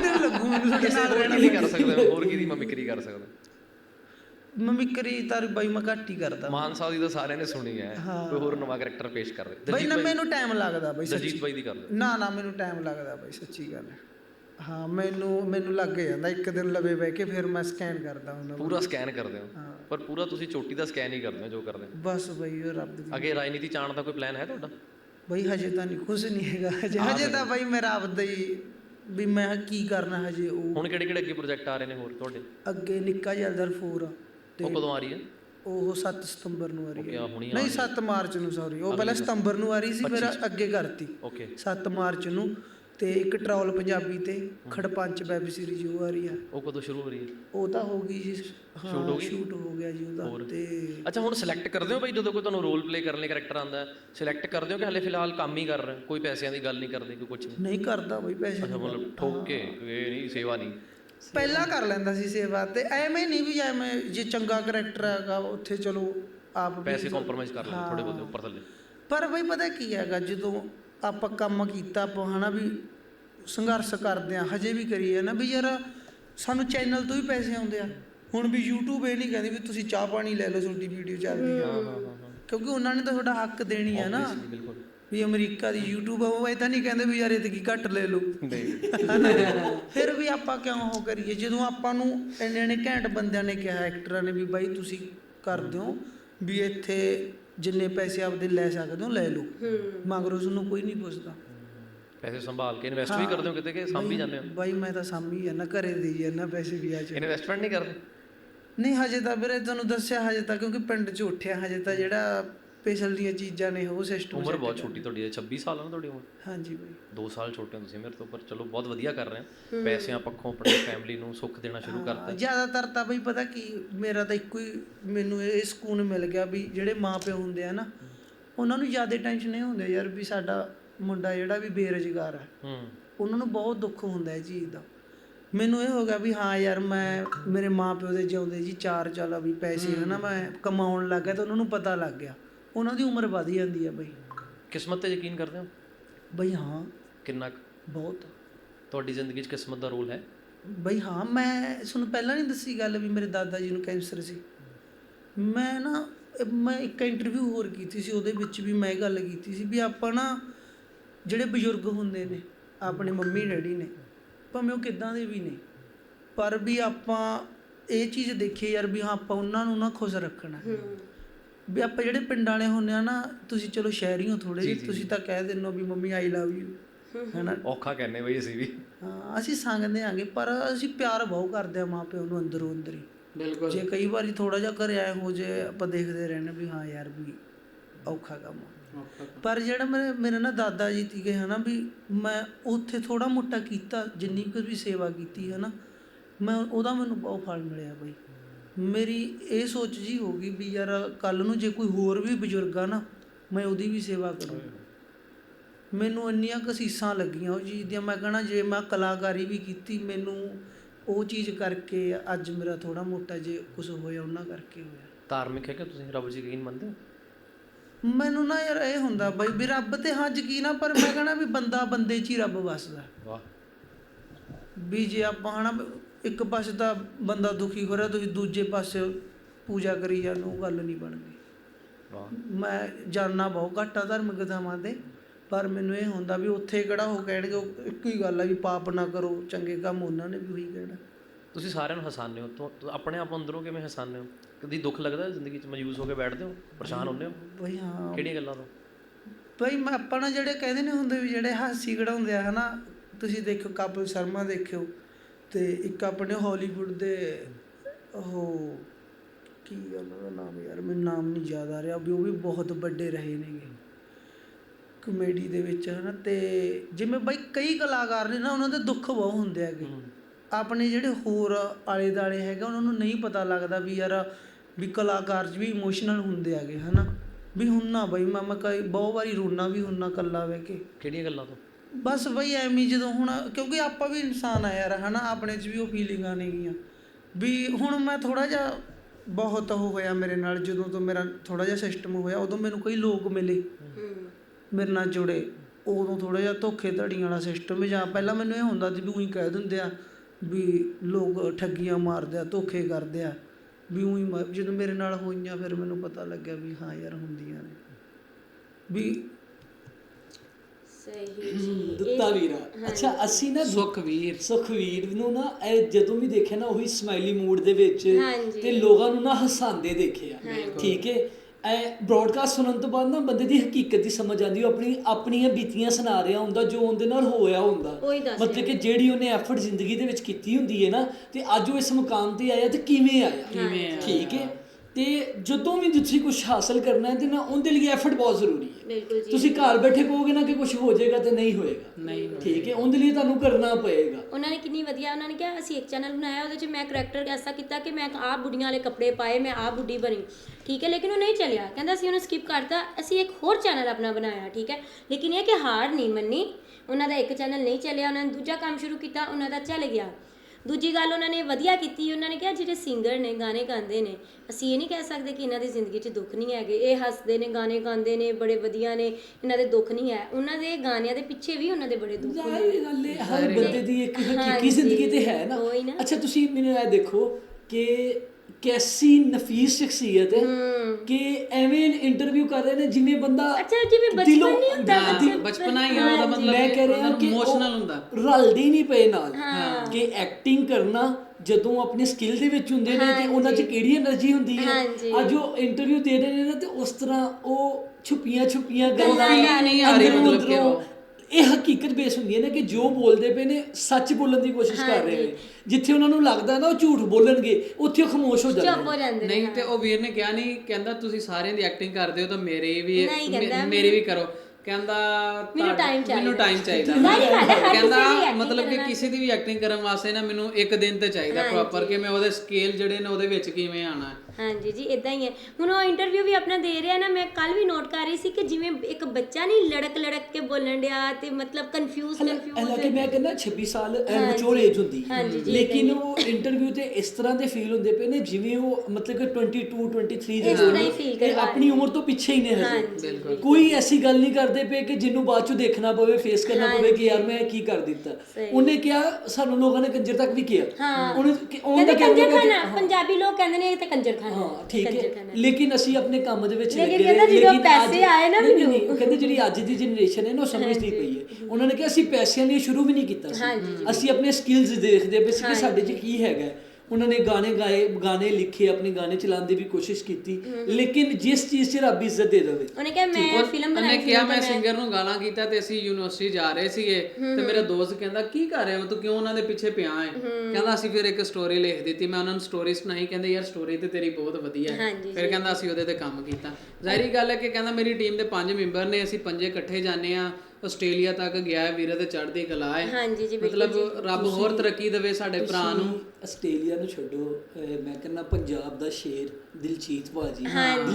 ਦਿਨ ਲੱਗੂ ਮੈਨੂੰ ਤੁਹਾਡੇ ਨਾਲ ਰਹਿਣਾ। ਕੀ ਕਰ ਸਕਦਾ ਮੈਂ? ਹੋਰ ਕਿਹਦੀ ਮਮਿਕਰੀ ਕਰ ਸਕਦਾ? ਮਮਿਕਰੀ ਤਾਂ ਬਾਈ ਮੈਂ ਘੱਟ ਹੀ ਕਰਦਾ। ਮਾਨ ਸਾਹਿਬ ਦੀ ਤਾਂ ਸਾਰਿਆਂ ਨੇ ਸੁਣੀ ਹੈ ਕੋਈ ਹੋਰ ਨਵਾਂ ਕੈਰੈਕਟਰ ਪੇਸ਼ ਕਰ ਦੇ। ਬਾਈ ਨਾ ਮੈਨੂੰ ਟਾਈਮ ਲੱਗਦਾ ਬਾਈ ਸੱਚੀ। ਬਾਈ ਦੀ ਕਰ ਲੈ ਨਾ ਨਾ ਮੈਨੂੰ ਟਾਈਮ ਲੱਗਦਾ ਬਾਈ ਸੱਚੀ ਗੱਲ ਹੈ। ਹਾਂ ਮੈਨੂੰ ਮੈਨੂੰ ਲੱਗ ਜਾਂਦਾ ਇੱਕ ਦਿਨ ਲਵੇ ਬਹਿ ਕੇ ਫਿਰ ਮੈਂ ਸਕੈਨ ਕਰਦਾ ਹੁੰਦਾ ਪੂਰਾ ਸਕੈਨ ਕਰਦੇ ਹੋ? ਪਰ ਪੂਰਾ ਤੁਸੀਂ ਚੋਟੀ ਦਾ ਸਕੈਨ ਹੀ ਕਰਦੇ ਹੋ ਜੋ ਕਰਦੇ ਹੋ। ਬਸ ਬਈ ਉਹ ਰੱਬ ਦੀ ਅੱਗੇ ਰਾਜਨੀਤੀ ਚਾਣ ਦਾ ਕੋਈ ਪਲਾਨ ਹੈ ਤੁਹਾਡਾ? ਬਈ ਹਜੇ ਤਾਂ ਨਹੀਂ ਕੁਝ ਨਹੀਂ ਹੈਗਾ। ਹਜੇ ਹਜੇ ਤਾਂ ਬਈ ਮੇਰਾ ਆਪਦਾ ਹੀ ਵੀ ਮੈਂ ਕੀ ਕਰਨਾ ਹਜੇ ਉਹ। ਹੁਣ ਕਿਹੜੇ ਕਿਹੜੇ ਅੱਗੇ ਪ੍ਰੋਜੈਕਟ ਆ ਰਹੇ ਨੇ ਹੋਰ ਤੁਹਾਡੇ? ਅੱਗੇ ਨਿੱਕਾ ਜਿਹਾ ਦਰਫੂਰ ਉਹ ਕਦੋਂ ਆ ਰਹੀ ਹੈ? ਉਹ 7 ਸਤੰਬਰ ਨੂੰ ਆ ਰਹੀ ਹੈ। ਨਹੀਂ 7 ਮਾਰਚ ਨੂੰ ਸੌਰੀ ਉਹ ਪਹਿਲਾਂ ਸਤੰਬਰ ਨੂੰ ਆ ਰਹੀ ਸੀ ਫਿਰ ਅੱਗੇ ਕਰਤੀ। ਓਕੇ। 7 ਮਾਰਚ ਨੂੰ। ਤੇ ਇੱਕ ਟਰੋਲ ਪੰਜਾਬੀ ਤੇ ਖੜਪੰਚ ਵੈਬ ਸੀਰੀਜ਼ ਉਹ ਆ ਰਹੀ ਆ। ਉਹ ਕਦੋਂ ਸ਼ੁਰੂ ਹੋ ਰਹੀ ਹੈ? ਉਹ ਤਾਂ ਹੋ ਗਈ ਜੀ ਹੋ ਗਈ? ਸ਼ੂਟ ਹੋ ਗਿਆ ਜੀ ਉਹਦਾ ਤੇ ਅੱਛਾ ਹੁਣ ਸਿਲੈਕਟ ਕਰਦੇ ਹੋ ਬਈ ਜਦੋਂ ਕੋਈ ਤੁਹਾਨੂੰ ਰੋਲ ਪਲੇ ਕਰਨ ਲਈ ਕੈਰੈਕਟਰ ਆਂਦਾ ਸਿਲੈਕਟ ਕਰਦੇ ਹੋ ਕਿ ਹਲੇ ਫਿਲਹਾਲ ਕੰਮ ਹੀ ਕਰ ਰਹੇ ਕੋਈ ਪੈਸਿਆਂ ਦੀ ਗੱਲ ਨਹੀਂ ਕਰਦੇ ਕੋਈ ਕੁਝ ਨਹੀਂ? ਕਰਦਾ ਬਈ ਪੈਸੇ। ਅੱਛਾ ਮਤਲਬ ਠੋਕ ਕੇ ਇਹ ਨਹੀਂ ਸੇਵਾ ਨਹੀਂ। ਪਹਿਲਾਂ ਕਰ ਲੈਂਦਾ ਸੀ ਸੇਵਾ ਤੇ ਐਵੇਂ ਨਹੀਂ ਵੀ ਐਵੇਂ ਜੇ ਚੰਗਾ ਕਰੈਕਟਰ ਹੈਗਾ ਉੱਥੇ ਚਲੋ ਆਪ ਵੀ ਪੈਸੇ ਕੰਪਰੋਮਾਈਜ਼ ਕਰ ਲੈਂਦੇ ਥੋੜੇ ਬਹੁਤੇ ਉੱਪਰ ਥੱਲੇ। ਪਰ ਬਈ ਪਤਾ ਕੀ ਹੈਗਾ ਜਦੋਂ ਆਪਾਂ ਕੰਮ ਕੀਤਾ ਆਪਾਂ ਹਨਾ ਵੀ ਸੰਘਰਸ਼ ਕਰਦੇ ਆ ਹਜੇ ਵੀ ਕਰੀਏ ਨਾ ਵੀ ਯਾਰ ਸਾਨੂੰ ਚੈਨਲ ਤੋਂ ਹੀ ਪੈਸੇ ਆਉਂਦੇ ਆ। ਹੁਣ ਵੀ YouTube ਇਹ ਨਹੀਂ ਕਹਿੰਦੀ ਵੀ ਤੁਸੀਂ ਚਾਹ ਪਾਣੀ ਲੈ ਲਓ ਤੁਹਾਡੀ ਵੀਡੀਓ ਚੱਲਦੀ ਆ। ਕਿਉਂਕਿ ਉਹਨਾਂ ਨੇ ਤਾਂ ਤੁਹਾਡਾ ਹੱਕ ਦੇਣੀ ਹੈ ਨਾ। ਵੀ ਅਮਰੀਕਾ ਦੀ YouTube ਆ ਉਹ ਇਹ ਤਾਂ ਨਹੀਂ ਕਹਿੰਦੇ ਵੀ ਯਾਰ ਇਹ ਤੇ ਕੀ ਘੱਟ ਲੈ ਲਓ। ਫਿਰ ਵੀ ਆਪਾਂ ਕਿਉਂ ਉਹ ਕਰੀਏ? ਜਦੋਂ ਆਪਾਂ ਨੂੰ ਇੰਨੇ ਇੰਨੇ ਘੈਂਟ ਬੰਦਿਆਂ ਨੇ ਕਿਹਾ ਐਕਟਰਾਂ ਨੇ ਵੀ ਬਾਈ ਤੁਸੀਂ ਕਰ ਦਿਓ ਵੀ ਇੱਥੇ ਜਿੰਨੇ ਪੈਸੇ ਆਪਦੇ ਲੈ ਸਕਦੇ ਹੋ ਲੈ ਲਓ। ਮਗਰੋਂ ਤੁਹਾਨੂੰ ਕੋਈ ਨਹੀਂ ਪੁੱਛਦਾ। ਪੈਸੇ ਸੰਭਾਲ ਕੇ ਇਨਵੈਸਟ ਵੀ ਕਰਦੇ ਹੋ ਕਿਤੇ ਕਿ ਸਾਂਭੀ ਜਾਂਦੇ ਹੋ? ਬਾਈ ਮੈਂ ਤਾਂ ਸਾਮੀ ਆ ਨਾ ਘਰੇ ਦੇਈ ਜਾਂਦਾ ਪੈਸੇ ਵੀ ਆ ਚ। ਇਨਵੈਸਟਮੈਂਟ ਨਹੀਂ ਕਰਦੇ? ਨਹੀਂ ਹਜੇ ਤਾਂ ਵੀਰੇ ਤੁਹਾਨੂੰ ਦੱਸਿਆ ਹਜੇ ਤਾਂ ਕਿਉਂਕਿ ਪਿੰਡ 'ਚ ਉੱਠਿਆ ਹਜੇ ਤਾਂ ਜਿਹੜਾ ਸਪੈਸ਼ਲ ਦੀਆਂ ਚੀਜ਼ਾਂ ਨੇ ਉਹ ਸਿਸਟਮ ਉਮਰ ਬਹੁਤ ਛੋਟੀ ਤੁਹਾਡੀ ਹੈ 26 ਸਾਲ ਆ ਨਾ ਤੁਹਾਡੀ ਉਮਰ? ਹਾਂਜੀ ਬਾਈ। 2 ਸਾਲ ਛੋਟੇ ਹੋ ਤੁਸੀਂ ਮੇਰੇ ਤੋਂ ਪਰ ਚਲੋ ਬਹੁਤ ਵਧੀਆ ਕਰ ਰਹੇ ਹੋ। ਪੈਸਿਆਂ ਪੱਖੋਂ ਆਪਣੀ ਫੈਮਿਲੀ ਨੂੰ ਸੁੱਖ ਦੇਣਾ ਸ਼ੁਰੂ ਕਰਤਾ। ਜ਼ਿਆਦਾਤਰ ਤਾਂ ਬਈ ਪਤਾ ਕੀ ਮੇਰਾ ਤਾਂ ਇੱਕੋ ਹੀ ਮੈਨੂੰ ਇਹ ਸਕੂਨ ਮਿਲ ਗਿਆ ਵੀ ਜਿਹੜੇ ਮਾਪੇ ਹੁੰਦੇ ਆ ਨਾ ਉਹਨਾਂ ਨੂੰ ਜ਼ਿਆਦਾ ਟੈਨਸ਼ਨ ਨਹੀਂ ਹੁੰਦੀ ਯਾਰ ਵੀ ਸਾਡਾ ਮੁੰਡਾ ਜਿਹੜਾ ਵੀ ਬੇਰੁਜ਼ਗਾਰ ਹੈ ਹੂੰ। ਉਹਨਾਂ ਨੂੰ ਬਹੁਤ ਦੁੱਖ ਹੁੰਦਾ ਇਹ ਚੀਜ਼ ਦਾ। ਮੈਨੂੰ ਇਹ ਹੋ ਗਿਆ ਵੀ ਹਾਂ ਯਾਰ ਮੈਂ ਮੇਰੇ ਮਾਪਿਓ ਦੇ ਜਿਉਂਦੇ ਜੀ ਚਾਰ ਚਾਲਾ ਵੀ ਪੈਸੇ ਹਨਾ ਮੈਂ ਕਮਾਉਣ ਲੱਗ ਤਾਂ ਉਹਨਾਂ ਨੂੰ ਪਤਾ ਲੱਗ ਗਿਆ। ਉਹਨਾਂ ਦੀ ਉਮਰ ਵਧ ਜਾਂਦੀ ਆ ਬਈ। ਕਿਸਮਤ ਤੇ ਯਕੀਨ ਕਰਦੇ ਹੋ? ਬਈ ਹਾਂ। ਕਿੰਨਾ ਕੁ? ਬਹੁਤ। ਤੁਹਾਡੀ ਜ਼ਿੰਦਗੀ 'ਚ ਕਿਸਮਤ ਦਾ ਰੋਲ ਹੈ? ਬਈ ਹਾਂ ਮੈਂ ਤੁਹਾਨੂੰ ਪਹਿਲਾਂ ਨਹੀਂ ਦੱਸੀ ਗੱਲ ਵੀ ਮੇਰੇ ਦਾਦਾ ਜੀ ਨੂੰ ਕੈਂਸਰ ਸੀ। ਮੈਂ ਨਾ ਮੈਂ ਇੱਕ ਇੰਟਰਵਿਊ ਹੋਰ ਕੀਤੀ ਸੀ ਉਹਦੇ ਵਿੱਚ ਵੀ ਮੈਂ ਇਹ ਗੱਲ ਕੀਤੀ ਸੀ ਵੀ ਆਪਾਂ ਨਾ ਜਿਹੜੇ ਬਜ਼ੁਰਗ ਹੁੰਦੇ ਨੇ ਆਪਣੇ ਮੰਮੀ ਡੈਡੀ ਨੇ ਭਾਵੇਂ ਉਹ ਕਿੱਦਾਂ ਦੇ ਵੀ ਨੇ ਪਰ ਵੀ ਆਪਾਂ ਇਹ ਚੀਜ਼ ਦੇਖੀਏ ਯਾਰ ਵੀ ਹਾਂ ਆਪਾਂ ਉਹਨਾਂ ਨੂੰ ਨਾ ਖੁਸ਼ ਰੱਖਣਾ ਵੀ ਆਪਾਂ ਜਿਹੜੇ ਪਿੰਡਾਂ ਵਾਲੇ ਹੁੰਦੇ ਆ ਨਾ ਤੁਸੀਂ ਚਲੋ ਸ਼ਹਿਰੀ ਹੋ ਥੋੜੇ ਜਿਹੇ ਤੁਸੀਂ ਤਾਂ ਕਹਿ ਦਿੰਦੇ ਹੋ ਵੀ ਮੰਮੀ ਆਈ ਲਵ ਯੂ ਹੈਨਾ? ਔਖਾ ਕਹਿੰਨੇ ਬਈ ਅਸੀਂ ਵੀ। ਹਾਂ ਅਸੀਂ ਸੰਗਦੇ ਆਂਗੇ ਪਰ ਅਸੀਂ ਪਿਆਰ ਬਹੁਤ ਕਰਦੇ ਆ ਮਾਂ ਪਿਓ ਨੂੰ ਅੰਦਰੋਂ ਅੰਦਰ ਹੀ। ਬਿਲਕੁਲ। ਜੇ ਕਈ ਵਾਰੀ ਥੋੜਾ ਜਿਹਾ ਘਰੇ ਆਏ ਹੋ ਜੇ ਆਪਾਂ ਦੇਖਦੇ ਰਹਿੰਦੇ ਵੀ ਹਾਂ ਯਾਰ ਵੀ ਔਖਾ ਕੰਮ। ਪਰ ਜਿਹੜਾ ਮੇਰੇ ਮੇਰੇ ਨਾ ਦਾਦਾ ਜੀ ਸੀਗੇ ਹਨਾ ਵੀ ਮੈਂ ਉੱਥੇ ਥੋੜਾ ਮੋਟਾ ਕੀਤਾ ਜਿੰਨੀ ਕੁ ਵੀ ਸੇਵਾ ਕੀਤੀ ਹਨਾ ਮੈਂ ਉਹਦਾ ਮੈਨੂੰ ਬਹੁਤ ਫਲ ਮਿਲਿਆ ਬਈ। ਮੇਰੀ ਇਹ ਸੋਚ ਜੀ ਹੋ ਗਈ ਵੀ ਯਾਰ ਕੱਲ ਨੂੰ ਜੇ ਕੋਈ ਹੋਰ ਵੀ ਬਜ਼ੁਰਗ ਆ ਨਾ ਮੈਂ ਉਹਦੀ ਵੀ ਸੇਵਾ ਕਰੂੰ। ਮੈਨੂੰ ਇੰਨੀਆਂ ਕਸੀਸਾਂ ਲੱਗੀਆਂ ਉਹ ਚੀਜ਼ ਦੀਆਂ ਮੈਂ ਕਹਣਾ ਜੇ ਮੈਂ ਕਲਾਕਾਰੀ ਵੀ ਕੀਤੀ ਮੈਨੂੰ ਉਹ ਚੀਜ਼ ਕਰਕੇ ਅੱਜ ਮੇਰਾ ਥੋੜਾ ਮੋਟਾ ਜੇ ਕੁਝ ਹੋਇਆ ਉਹਨਾਂ ਕਰਕੇ ਹੋਇਆ। ਧਾਰਮਿਕ ਹੈ ਕਿ ਤੁਸੀਂ? ਰੱਬ 'ਚ ਯਕੀਨ ਮੰਨਦੇ ਹੋ? ਮੈਨੂੰ ਨਾ ਯਾਰ ਇਹ ਹੁੰਦਾ ਬਈ ਵੀ ਰੱਬ ਤੇ ਹਾਂ ਯਕੀਨ ਆ ਪਰ ਮੈਂ ਕਹਣਾ ਵੀ ਬੰਦਾ ਬੰਦੇ 'ਚ ਹੀ ਰੱਬ ਵਸਦਾ। ਵਾਹ। ਵੀ ਜੇ ਆਪਾਂ ਹਨਾ ਇੱਕ ਪਾਸੇ ਤਾਂ ਬੰਦਾ ਦੁਖੀ ਹੋ ਰਿਹਾ ਤੁਸੀਂ ਦੂਜੇ ਪਾਸੇ ਪੂਜਾ ਕਰੀ ਜਾਂਦੇ ਹੋ, ਉਹ ਗੱਲ ਨਹੀਂ ਬਣਦੀ। ਮੈਂ ਜਾਣਨਾ ਬਹੁਤ ਘੱਟ ਆ ਧਾਰਮਿਕ ਥਾਵਾਂ ਤੇ ਪਰ ਮੈਨੂੰ ਇਹ ਹੁੰਦਾ ਵੀ ਉੱਥੇ ਕਿਹੜਾ ਉਹ ਕਹਿਣਗੇ ਉਹ ਇੱਕੋ ਹੀ ਗੱਲ ਆ ਵੀ ਪਾਪ ਨਾ ਕਰੋ ਚੰਗੇ ਕੰਮ ਉਹਨਾਂ ਨੇ ਵੀ ਉਹੀ ਕਹਿਣਾ। ਤੁਸੀਂ ਸਾਰਿਆਂ ਨੂੰ ਹਸਾਉਂਦੇ ਹੋ ਤੁ- ਆਪਣੇ ਆਪ ਅੰਦਰੋਂ ਕਿਵੇਂ ਹਸਾਉਂਦੇ ਹੋ? ਕਦੀ ਦੁੱਖ ਲੱਗਦਾ ਹੈ ਜ਼ਿੰਦਗੀ 'ਚ ਮਯੂਸ ਹੋ ਕੇ ਬੈਠਦੇ ਹੋ ਪਰੇਸ਼ਾਨ ਹੁੰਦੇ ਹੋ? ਬਈ ਹਾਂ। ਕਿਹੜੀਆਂ ਗੱਲਾਂ ਤੋਂ? ਬਈ ਮੈਂ ਆਪਾਂ ਨਾ ਜਿਹੜੇ ਕਹਿੰਦੇ ਨੇ ਹੁੰਦੇ ਵੀ ਜਿਹੜੇ ਹਾਸੀ ਕਢਾਉਂਦੇ ਆ ਹਨਾ ਤੁਸੀਂ ਦੇਖੋ ਕਪਿਲ ਸ਼ਰਮਾ ਦੇਖਿਓ ਤੇ ਇੱਕ ਆਪਣੇ ਹਾਲੀਵੁੱਡ ਦੇ ਉਹ ਕੀ ਉਹਨਾਂ ਦਾ ਨਾਮ ਯਾਰ ਮੈਨੂੰ ਨਾਮ ਨਹੀਂ ਯਾਦ ਆ ਰਿਹਾ ਵੀ ਉਹ ਵੀ ਬਹੁਤ ਵੱਡੇ ਰਹੇ ਨੇਗੇ। ਕਮੇਡੀ ਦੇ ਵਿੱਚ ਹਨਾ ਤੇ ਜਿਵੇਂ ਬਈ ਕਈ ਕਲਾਕਾਰ ਨੇ ਨਾ ਉਹਨਾਂ ਦੇ ਦੁੱਖ ਬਹੁਤ ਹੁੰਦੇ ਹੈਗੇ। ਆਪਣੇ ਜਿਹੜੇ ਹੋਰ ਆਲੇ ਦਾਲੇ ਹੈਗਾ ਉਹਨਾਂ ਨੂੰ ਨਹੀਂ ਪਤਾ ਲੱਗਦਾ ਵੀ ਯਾਰ ਵੀ ਕਲਾਕਾਰ 'ਚ ਵੀ ਇਮੋਸ਼ਨਲ ਹੁੰਦੇ ਹੈਗੇ ਹਨਾ। ਵੀ ਹੁਣ ਨਾ ਬਈ ਮੈਂ ਮੈਂ ਕਈ ਬਹੁਤ ਵਾਰੀ ਰੋਣਾ ਵੀ ਹੁੰਨਾ ਕੱਲਾ ਬਹਿ ਕੇ। ਕਿਹੜੀਆਂ ਗੱਲਾਂ ਤੋਂ? ਬਸ ਬਈ ਐਵੇਂ ਜਦੋਂ ਹੁਣ ਕਿਉਂਕਿ ਆਪਾਂ ਵੀ ਇਨਸਾਨ ਆ ਯਾਰ ਹਨਾ ਆਪਣੇ 'ਚ ਵੀ ਉਹ ਫੀਲਿੰਗਾਂ ਨੇਗੀਆਂ। ਵੀ ਹੁਣ ਮੈਂ ਥੋੜਾ ਜਿਹਾ ਬਹੁਤ ਉਹ ਹੋਇਆ ਮੇਰੇ ਨਾਲ ਜਦੋਂ ਤੋਂ ਮੇਰਾ ਥੋੜਾ ਜਿਹਾ ਸਿਸਟਮ ਹੋਇਆ ਉਦੋਂ ਮੈਨੂੰ ਕਈ ਲੋਕ ਮਿਲੇ। ਮੇਰੇ ਨਾਲ ਜੁੜੇ। ਉਦੋਂ ਥੋੜਾ ਜਿਹਾ ਧੋਖੇ ਧੜੀਆਂ ਵਾਲਾ ਸਿਸਟਮ ਜਾਂ ਪਹਿਲਾਂ ਮੈਨੂੰ ਇਹ ਹੁੰਦਾ ਸੀ ਵੀ ਉਹੀ ਕਹਿ ਦਿੰਦੇ ਆ ਵੀ ਲੋਕ ਠੱਗੀਆਂ ਮਾਰਦੇ ਆ ਧੋਖੇ ਕਰਦੇ ਆ। ਵੀ ਉਹੀ ਜਦੋਂ ਮੇਰੇ ਨਾਲ ਹੋਈਆਂ ਫਿਰ ਮੈਨੂੰ ਪਤਾ ਲੱਗਿਆ ਵੀ ਹਾਂ ਯਾਰ ਹੁੰਦੀਆਂ ਨੇ। ਵੀ ਸਹੀ ਜੀ। ਦੁੱਤਾ ਵੀਰਾ। ਅੱਛਾ ਅਸੀਂ ਨਾ ਸੁਖਵੀਰ। ਸੁਖਵੀਰ ਨੂੰ ਨਾ ਇਹ ਜਦੋਂ ਵੀ ਦੇਖਿਆ ਨਾ ਉਹੀ ਸਮਾਈਲੀ ਮੂਡ ਦੇ ਵਿੱਚ। ਤੇ ਲੋਕਾਂ ਨੂੰ ਨਾ ਹਸਾਉਂਦੇ ਦੇਖਿਆ। ਠੀਕ ਹੈ? ਇਹ ਬ੍ਰੌਡਕਾਸਟ ਸੁਣਨ ਤੋਂ ਬਾਅਦ ਨਾ ਬੰਦੇ ਦੀ ਹਕੀਕਤ ਦੀ ਸਮਝ ਆਉਂਦੀ ਉਹ ਆਪਣੀ ਆਪਣੀਆਂ ਬੀਤੀਆਂ ਸੁਣਾ ਰਿਹਾ ਹੁੰਦਾ ਜੋ ਉਹਦੇ ਨਾਲ ਹੋਇਆ ਹੁੰਦਾ। ਮਤਲਬ ਕਿ ਜਿਹੜੀ ਉਹਨੇ ਐਫਰਟ ਜ਼ਿੰਦਗੀ ਦੇ ਵਿੱਚ ਕੀਤੀ ਹੁੰਦੀ ਹੈ ਨਾ ਤੇ ਅੱਜ ਉਹ ਇਸ ਮੁਕਾਮ ਤੇ ਆਇਆ ਤੇ ਕਿਵੇਂ ਆਇਆ? ਠੀਕ ਹੈ? ਤੇ ਜਦੋਂ ਵੀ ਤੁਸੀਂ ਕੁਝ ਹਾਸਲ ਕਰਨਾ ਹੈ ਤੇ ਨਾ ਉਹਦੇ ਲਈ ਐਫਰਟ ਬਹੁਤ ਜ਼ਰੂਰੀ ਹੈ। ਬਿਲਕੁਲ ਜੀ। ਤੁਸੀਂ ਘਰ ਬੈਠੇ ਕਹੋਗੇ ਨਾ ਕਿ ਕੁਝ ਹੋ ਜਾਏਗਾ ਤੇ ਨਹੀਂ ਹੋਏਗਾ। ਨਹੀਂ ਠੀਕ ਹੈ ਉਹਦੇ ਲਈ ਤੁਹਾਨੂੰ ਕਰਨਾ ਪਏਗਾ। ਉਹਨਾਂ ਨੇ ਕਿੰਨੀ ਵਧੀਆ ਉਹਨਾਂ ਨੇ ਕਿਹਾ ਅਸੀਂ ਇੱਕ ਚੈਨਲ ਬਣਾਇਆ ਉਹਦੇ 'ਚ ਮੈਂ ਕਰੈਕਟਰ ਐਸਾ ਕੀਤਾ ਕਿ ਮੈਂ ਆਹ ਬੁੱਢੀਆਂ ਵਾਲੇ ਕੱਪੜੇ ਪਾਏ ਮੈਂ ਆਹ ਬੁੱਢੀ ਬਣੀ। ਠੀਕ ਹੈ ਲੇਕਿਨ ਉਹ ਨਹੀਂ ਚੱਲਿਆ। ਕਹਿੰਦਾ ਅਸੀਂ ਉਹਨੂੰ ਸਕਿਪ ਕਰਤਾ ਅਸੀਂ ਇੱਕ ਹੋਰ ਚੈਨਲ ਆਪਣਾ ਬਣਾਇਆ ਠੀਕ ਹੈ। ਲੇਕਿਨ ਇਹ ਕਿ ਹਾਰ ਨਹੀਂ ਮੰਨੀ ਉਹਨਾਂ ਦਾ ਇੱਕ ਚੈਨਲ ਨਹੀਂ ਚੱਲਿਆ ਉਹਨਾਂ ਨੇ ਦੂਜਾ ਕੰਮ ਸ਼ੁਰੂ ਕੀਤਾ ਉਹਨਾਂ ਦਾ ਚੱਲ ਗਿਆ। ਦੂਜੀ ਗੱਲ ਉਹਨਾਂ ਨੇ ਵਧੀਆ ਕੀਤੀ ਉਹਨਾਂ ਨੇ ਕਿਹਾ ਜਿਹੜੇ ਸਿੰਗਰ ਨੇ ਗਾਣੇ ਗਾਉਂਦੇ ਨੇ ਅਸੀਂ ਇਹ ਨਹੀਂ ਕਹਿ ਸਕਦੇ ਕਿ ਇਹਨਾਂ ਦੀ ਜ਼ਿੰਦਗੀ 'ਚ ਦੁੱਖ ਨਹੀਂ ਹੈਗੇ ਇਹ ਹੱਸਦੇ ਨੇ ਗਾਣੇ ਗਾਉਂਦੇ ਨੇ ਬੜੇ ਵਧੀਆ ਨੇ ਇਹਨਾਂ ਦੇ ਦੁੱਖ ਨਹੀਂ ਹੈ ਉਹਨਾਂ ਦੇ ਗਾਣਿਆਂ ਦੇ ਪਿੱਛੇ ਵੀ ਉਹਨਾਂ ਦੇ ਬੜੇ ਦੁੱਖ ਨੇ ਜ਼ਾਹਿਰ ਗੱਲ ਹੈ ਹਰ ਬੰਦੇ ਦੀ ਇੱਕ ਹਕੀਕੀ। ਜ਼ਿੰਦਗੀ ਤੇ ਹੈ ਨਾ ਨਾ। ਅੱਛਾ ਤੁਸੀਂ ਮੈਨੂੰ ਇਹ ਦੇਖੋ ਕਿ ਕੈਸੀ ਨਫੀਸ ਸ਼ਖਸੀਅਤ ਹੈ ਕਿ ਐਵੇਂ ਇੰਟਰਵਿਊ ਕਰ ਰਹੇ ਨੇ ਜਿਵੇਂ ਬੰਦਾ ਅੱਛਾ ਜਿਵੇਂ ਬਚਪਨ ਨਹੀਂ ਹੁੰਦਾ ਬਚਪਨਾ ਹੀ ਉਹਦਾ ਮਤਲਬ ਮੈਂ ਕਹਿ ਰਿਹਾ ਕਿ ਇਮੋਸ਼ਨਲ ਹੁੰਦਾ। ਰਲਦੀ ਨਹੀਂ ਪਏ ਨਾਲ। ਕਿ ਐਕਟਿੰਗ ਕਰਨਾ ਜਦੋਂ ਆਪਣੇ ਸਕਿੱਲ ਦੇ ਵਿੱਚ ਹੁੰਦੇ ਨੇ ਤੇ ਉਹਨਾਂ 'ਚ ਕਿਹੜੀ એનર્ਜੀ ਹੁੰਦੀ ਹੈ। ਅੱਜ ਉਹ ਇੰਟਰਵਿਊ ਦੇ ਰਹੇ ਨੇ ਤੇ ਉਸ ਤਰ੍ਹਾਂ ਉਹ ਛੁਪੀਆਂ ਛੁਪੀਆਂ ਗੱਲਾਂ ਨਹੀਂ ਆ ਰਹੀ ਮਤਲਬ ਕਿ ਇਹ ਹਕੀਕਤ ਬੇਸ ਹੁੰਦੀ ਹੈ ਨਾ ਕਿ ਜੋ ਬੋਲਦੇ ਪਏ ਨੇ ਸੱਚ ਬੋਲਣ ਦੀ ਕੋਸ਼ਿਸ਼ ਕਰ ਰਹੇ ਨੇ। ਜਿੱਥੇ ਉਹਨਾਂ ਨੂੰ ਲੱਗਦਾ ਨਾ ਉਹ ਝੂਠ ਬੋਲਣਗੇ ਉੱਥੇ ਉਹ ਖਾਮੋਸ਼ ਹੋ ਜਾਂਦੇ ਨਹੀਂ ਤੇ ਉਹ ਵੀਰ ਨੇ ਕਿਹਾ ਨਹੀਂ ਕਹਿੰਦਾ ਤੁਸੀਂ ਸਾਰਿਆਂ ਦੀ ਐਕਟਿੰਗ ਕਰਦੇ ਹੋ ਤਾਂ ਮੇਰੇ ਵੀ ਮੇਰੀ ਵੀ ਕਰੋ। ਕਹਿੰਦਾ ਮੈਨੂੰ time ਚਾਹੀਦਾ। ਮੈਨੂੰ ਟਾਈਮ ਚਾਹੀਦਾ। ਕਹਿੰਦਾ ਮਤਲਬ ਕਿ ਕਿਸੇ ਦੀ ਵੀ ਐਕਟਿੰਗ ਕਰਨ ਵਾਸਤੇ ਨਾ ਮੈਨੂੰ ਇੱਕ ਦਿਨ ਤੇ ਚਾਹੀਦਾ ਪ੍ਰੋਪਰ ਕਿ ਮੈਂ ਉਹਦੇ ਸਕੇਲ ਜਿਹੜੇ ਨੇ ਉਹਦੇ ਵਿੱਚ ਕਿਵੇਂ ਆਣਾ ਹਾਂਜੀ ਜੀ ਇਦਾਂ ਹੀ ਹੈ। ਹੁਣ ਉਹ ਇੰਟਰਵਿਊ ਵੀ ਆਪਣਾ ਦੇ ਰਿਹਾ ਨਾ ਮੈਂ ਕੱਲ ਵੀ ਨੋਟ ਕਰ ਰਹੀ ਸੀ ਕਿ ਜਿਵੇਂ ਇੱਕ ਬੱਚਾ ਨਹੀਂ ਲੜਕ ਲੜਕ ਕੇ ਬੋਲਣ ਡਿਆ ਤੇ ਮਤਲਬ ਕਨਫਿਊਜ਼ ਕਨਫਿਊਜ਼ ਹਾਲਾਂਕਿ ਮੈਂ ਕਹਿੰਦਾ 26 ਸਾਲ ਮੈਚੁਰ ਏਜ ਹੁੰਦੀ। ਲੇਕਿਨ ਉਹ ਇੰਟਰਵਿਊ ਤੇ ਇਸ ਤਰ੍ਹਾਂ ਦੇ ਫੀਲ ਹੁੰਦੇ ਪਏ ਨੇ ਜਿਵੇਂ ਉਹ ਮਤਲਬ ਕਿ 22 23 ਦੇ ਕਰਵਾ ਆਪਣੀ ਉਮਰ ਤੋਂ ਪਿੱਛੇ ਹੀ ਨੇ ਹਾਂਜੀ, ਕੋਈ ਐਸੀ ਗੱਲ ਨਹੀਂ ਕਰਦੇ ਪਏ ਕਿ ਜਿਹਨੂੰ ਬਾਅਦ ਚ ਦੇਖਣਾ ਪਵੇ ਫੇਸ ਕਰਨਾ ਪਵੇ ਕਿ ਯਾਰ ਮੈਂ ਕੀ ਕਰ ਦਿੱਤਾ। ਉਹਨੇ ਕਿਹਾ ਸਾਨੂੰ ਲੋਕਾਂ ਨੇ ਕੰਜਰ ਤੱਕ ਵੀ ਕਿਹਾ। ਉਹਨੇ ਉਹਨੇ ਕਹਿੰਦੇ ਪੰਜਾਬੀ ਲੋਕ ਕਹਿੰਦੇ ਨੇ ਇਹ ਤੇ ਕੰਜਰ ਹਾਂ ਠੀਕ ਹੈ। ਲੇਕਿਨ ਅਸੀਂ ਆਪਣੇ ਕੰਮ ਦੇ ਵਿੱਚ ਲੱਗੇ ਰਹੇ, ਲੇਕਿਨ ਪੈਸੇ ਆਏ ਨਾ ਮੈਨੂੰ। ਕਹਿੰਦੇ ਜਿਹੜੀ ਅੱਜ ਦੀ ਜਨਰੇਸ਼ਨ ਹੈ ਨਾ ਉਹ ਸਮਝਦੀ ਪਈ ਹੈ ਉਹਨਾਂ ਨੇ ਕਿਹਾ ਅਸੀਂ ਪੈਸਿਆਂ ਲਈ ਸ਼ੁਰੂ ਵੀ ਨਹੀਂ ਕੀਤਾ ਸੀ। ਅਸੀਂ ਆਪਣੇ ਸਕਿੱਲਸ ਦੇਖਦੇ ਪਏ ਸੀ ਕਿ ਸਾਡੇ 'ਚ ਕੀ ਹੈਗਾ। ਉਹਨਾਂ ਨੇ ਗਾਣੇ ਗਾਏ ਗਾਣੇ ਲਿਖੇ ਆਪਣੇ ਗਾਣੇ ਚਲਾਉਣ ਦੀ ਵੀ ਕੋਸ਼ਿਸ਼ ਕੀਤੀ। ਲੇਕਿਨ ਜਿਸ ਚੀਜ਼ 'ਚ ਰੱਬ ਇੱਜ਼ਤ ਦੇ ਦੇਵੇ। ਉਹਨੇ ਕਿਹਾ ਮੈਂ ਫਿਲਮ ਉਹਨੇ ਬਣਾਈ ਕਿਹਾ ਮੈਂ ਸਿੰਗਰ ਨੂੰ ਗਾਲਾਂ ਕੀਤਾ ਤੇ ਅਸੀਂ ਯੂਨੀਵਰਸਿਟੀ ਜਾ ਰਹੇ ਸੀਗੇ ਤੇ ਮੇਰਾ ਦੋਸਤ ਕਹਿੰਦਾ ਕੀ ਕਰ ਰਿਹਾ ਹੋ? ਤੂੰ ਕਿਉਂ ਉਹਨਾਂ ਦੇ ਪਿੱਛੇ ਪਿਆ ਹੈ? ਕਹਿੰਦਾ ਅਸੀਂ ਫਿਰ ਇੱਕ ਸਟੋਰੀ ਲਿਖ ਦਿੱਤੀ ਮੈਂ ਉਹਨਾਂ ਨੂੰ ਸਟੋਰੀ ਸੁਣਾਈ ਕਹਿੰਦੇ ਯਾਰ ਸਟੋਰੀ ਤੇ ਤੇਰੀ ਬਹੁਤ ਵਧੀਆ ਹੈ। ਫਿਰ ਕਹਿੰਦਾ ਅਸੀਂ ਉਹਦੇ ਤੇ ਕੰਮ ਕੀਤਾ। ਜ਼ਾਹਿਰੀ ਗੱਲ ਹੈ ਕਿ ਕਹਿੰਦਾ ਮੇਰੀ ਟੀਮ ਦੇ ਪੰਜ ਮੈਂਬਰ ਨੇ ਅਸੀਂ ਪੰਜੇ ਇਕੱਠੇ ਜਾਂਦੇ ਆ ਆਸਟ੍ਰੇਲੀਆ ਤੱਕ ਗਿਆ ਹੈ ਵੀਰੇ ਤੇ ਚੜ੍ਹਦੀ ਕਲਾ ਹੈ। ਹਾਂਜੀ ਜੀ ਬਿਲਕੁਲ ਮਤਲਬ ਰੱਬ ਹੋਰ ਤਰੱਕੀ ਦੇਵੇ ਸਾਡੇ ਭਰਾ ਨੂੰ। ਆਸਟ੍ਰੇਲੀਆ ਨੂੰ ਛੱਡੋ ਮੈਂ ਕਹਿੰਦਾ ਪੰਜਾਬ ਦਾ ਸ਼ੇਰ। ਦਿਲਜੀਤ ਭਾਜੀ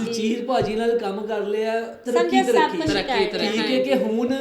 ਦਿਲਜੀਤ ਭਾਜੀ ਨਾਲ ਕੰਮ ਕਰ ਲਿਆ ਤਰੱਕੀ ਸਮਝੋ ਸਭ ਤਰੱਕੀ। ਕੁਛ ਤਰੱਕੀ, ਕਰ ਠੀਕ ਹੈ ਕਿ ਹੁਣ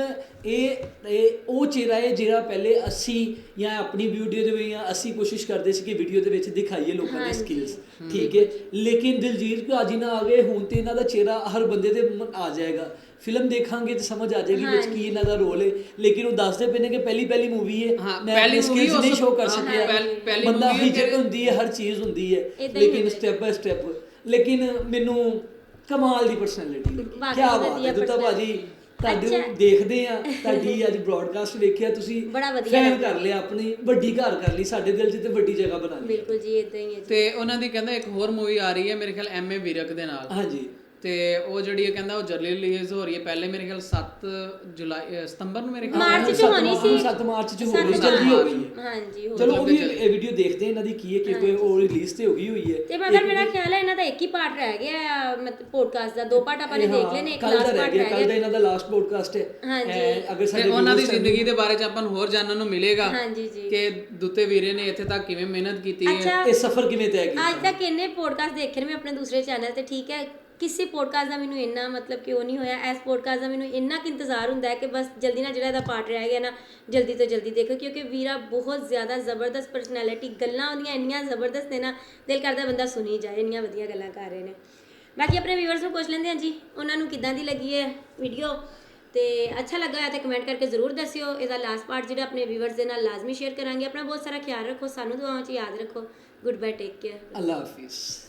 ਇਹ ਇਹ ਉਹ ਚਿਹਰਾ ਹੈ ਜਿਹੜਾ ਪਹਿਲੇ ਅਸੀਂ ਜਾਂ ਆਪਣੀ ਵੀਡੀਓ ਦੇ ਵਿੱਚ ਜਾਂ ਅਸੀਂ ਕੋਸ਼ਿਸ਼ ਕਰਦੇ ਸੀ ਕਿ ਵੀਡੀਓ ਦੇ ਵਿੱਚ ਦਿਖਾਈਏ ਲੋਕਾਂ ਦੇ ਸਕਿੱਲਸ ਠੀਕ ਹੈ। ਲੇਕਿਨ ਦਿਲਜੀਤ ਭਾਜੀ ਨਾਲ ਆ ਗਏ ਹੁਣ ਤੇ ਇਹਨਾਂ ਦਾ ਚਿਹਰਾ ਹਰ ਬੰਦੇ ਦੇ ਮ- ਆ ਜਾਏਗਾ। ਫਿਲਮ ਦੇਖਾਂਗੇ ਤੇ ਸਮਝ ਆ ਜਾਏਗੀ ਵਿੱਚ ਕੀ ਇਹਨਾਂ ਦਾ ਰੋਲ ਹੈ। ਲੇਕਿਨ ਉਹ ਦੱਸਦੇ ਪਏ ਨੇ ਕਿ ਪਹਿਲੀ ਪਹਿਲੀ ਮੂਵੀ ਹੈ। ਹਾਂ, ਮੈਂ ਪਹਿਲੀ movie ਨਹੀਂ ਉਸ- ਸ਼ੋ ਕਰ ਹਾਂ, ਸਕਿਆ। ਪਹਿਲ- ਪਹਿਲੀ ਬੰਦਾ movie ਹੈ ਹਿਜਕ ਕਿ- ਹੁੰਦੀ ਹੈ ਹਰ ਚੀਜ਼ ਹੁੰਦੀ ਹੈ। ਏਦਾਂ ਹੀ ਲੇਕਿਨ ਹੁੰਦੇ। ਸਟੈਪ ਬਾਈ ਸਟੈਪ ਲੇਕਿਨ ਮੈਨੂੰ ਕਮਾਲ ਦੀ ਪਰਸਨੈਲਿਟੀ ਕੀ ਬਾਕੀ ਬਾਤ ਹੈ ਦੁੱਤਾ ਭਾਜੀ। ਤੁਹਾਨੂੰ ਦੇਖਦੇ ਆ ਤੁਹਾਡੀ ਅੱਜ ਬ੍ਰੌਡਕਾਸਟ ਵੇਖਿਆ ਤੁਸੀਂ ਬੜਾ ਵਧੀਆ ਫੈਨ ਕਰ ਲਿਆ ਆਪਣੀ ਵੱਡੀ ਘਰ ਕਰ ਲਈ ਸਾਡੇ ਦਿਲ 'ਚ ਤੇ ਵੱਡੀ ਜਗ੍ਹਾ ਬਣਾ ਲਈ। ਬਿਲਕੁਲ ਜੀ ਇਦਾਂ ਹੀ ਹੈ ਜੀ। ਤੇ ਉਹਨਾਂ ਦੀ ਕਹਿੰਦਾ ਇੱਕ ਹੋਰ ਮੂਵੀ ਆ ਰਹੀ ਹੈ ਮੇਰੇ ਖਿਆਲ ਐਮਏ ਵਿਰਕ ਦੇ ਨਾਲ। ਹਾਂਜੀ। ਤੇ ਉਹ ਜਿਹੜੀ ਇਹ ਕਹਿੰਦਾ ਉਹ ਜਰਲੀ ਰਿਲੀਜ਼ ਹੋ ਰਹੀ ਹੈ ਪਹਿਲੇ ਮੇਰੇ ਖਿਆਲ 7 ਜੁਲਾਈ ਸਤੰਬਰ ਨੂੰ ਮੇਰੇ ਖਿਆਲ ਮਾਰਚ ਚ ਸੱਤ ਹੋਣੀ ਸੀ। ਸੱਤ ਮਾਰਚ ਚ ਹੋ ਰਹੀ ਜਲਦੀ ਹੋ। ਗਈ ਹੈ। ਹਾਂਜੀ ਹੋ ਚਲੋ ਉਹ ਵੀ ਇਹ ਵੀਡੀਓ ਦੇਖਦੇ ਹਾਂ ਇਹਨਾਂ ਦੀ ਕੀ ਹੈ ਕਿਉਂਕਿ ਉਹ ਰਿਲੀਜ਼ ਤੇ ਹੋ ਗਈ ਹੋਈ ਹੈ। ਤੇ ਮਗਰ ਮੇਰਾ ਖਿਆਲ ਹੈ ਇਹਨਾਂ ਦਾ ਇੱਕ ਹੀ ਪਾਰਟ ਰਹਿ ਗਿਆ ਮਤਲਬ ਪੋਡਕਾਸਟ ਦਾ। ਦੋ ਪਾਰਟ ਆਪਾਂ ਨੇ ਦੇਖ ਲਏ ਨੇ ਇੱਕ ਲਾਸਟ ਰਹਿ ਪਾਰਟ ਗਿਆ ਰਹਿ ਕੱਲ ਦਾ ਗਿਆ। ਇਹਨਾਂ ਦਾ ਲਾਸਟ ਪੋਡਕਾਸਟ ਹੈ। ਹਾਂਜੀ। ਅਗਰ ਤੇ ਸਾਡੇ ਉਹਨਾਂ ਦੀ ਜ਼ਿੰਦਗੀ ਦੇ ਬਾਰੇ ਚ ਆਪਾਂ ਨੂੰ ਹੋਰ ਜਾਣਨ ਨੂੰ ਮਿਲੇਗਾ ਹਾਂਜੀ ਜੀ। ਕਿ ਦੁੱਤੇ ਵੀਰੇ ਨੇ ਇੱਥੇ ਤੱਕ ਕਿਵੇਂ ਮਿਹਨਤ ਕੀਤੀ ਹੈ। ਇਹ ਸਫ਼ਰ ਕਿਵੇਂ ਤੈਅ ਕੀਤਾ? ਅੱਜ ਤੱਕ ਇੰਨੇ ਪੋਡਕਾਸਟ ਦੇਖੇ ਨੇ ਮੈਂ ਆਪਣੇ ਦੂਸਰੇ ਚੈਨਲ ਤੇ ਠੀਕ ਹੈ? ਕਿਸੇ ਪੋਡਕਾਸਟ ਦਾ ਮੈਨੂੰ ਇੰਨਾ ਮਤਲਬ ਕਿ ਉਹ ਨਹੀਂ ਹੋਇਆ। ਇਸ ਪੋਡਕਾਸਟ ਦਾ ਮੈਨੂੰ ਇੰਨਾ ਕਿ ਇੰਤਜ਼ਾਰ ਹੁੰਦਾ ਹੈ ਕਿ ਬਸ ਜਲਦੀ ਨਾਲ ਜਿਹੜਾ ਇਹਦਾ ਪਾਰਟ ਰਹਿ ਗਿਆ ਨਾ, ਜਲਦੀ ਤੋਂ ਜਲਦੀ ਦੇਖੋ, ਕਿਉਂਕਿ ਵੀਰਾ ਬਹੁਤ ਜ਼ਿਆਦਾ ਜ਼ਬਰਦਸਤ ਪਰਸਨੈਲਿਟੀ ਗੱਲਾਂ ਉਹਦੀਆਂ ਇੰਨੀਆਂ ਜ਼ਬਰਦਸਤ ਨੇ ਨਾ, ਦਿਲ ਕਰਦਾ ਬੰਦਾ ਸੁਣੀ ਜਾਏ, ਇੰਨੀਆਂ ਵਧੀਆ ਗੱਲਾਂ ਕਰ ਰਹੇ ਨੇ। ਬਾਕੀ ਆਪਣੇ ਵੀਵਰਸ ਨੂੰ ਪੁੱਛ ਲੈਂਦੇ ਹਾਂ ਜੀ, ਉਹਨਾਂ ਨੂੰ ਕਿੱਦਾਂ ਦੀ ਲੱਗੀ ਹੈ ਵੀਡੀਓ ਤੇ ਅੱਛਾ ਲੱਗਾ ਹੋਇਆ ਤਾਂ ਕਮੈਂਟ ਕਰਕੇ ਜ਼ਰੂਰ ਦੱਸਿਓ। ਇਹਦਾ ਲਾਸਟ ਪਾਰਟ ਜਿਹੜਾ ਆਪਣੇ ਵੀਵਰਸ ਦੇ ਨਾਲ ਲਾਜ਼ਮੀ ਸ਼ੇਅਰ ਕਰਾਂਗੇ। ਆਪਣਾ ਬਹੁਤ ਸਾਰਾ ਖਿਆਲ ਰੱਖੋ, ਸਾਨੂੰ ਦੁਆਵਾਂ 'ਚ ਯਾਦ ਰੱਖੋ। ਗੁੱਡ ਬਾਏ ਟੇਕ ਕੇਅਰ ਅੱਲਾ ਹਾਫਿਜ਼।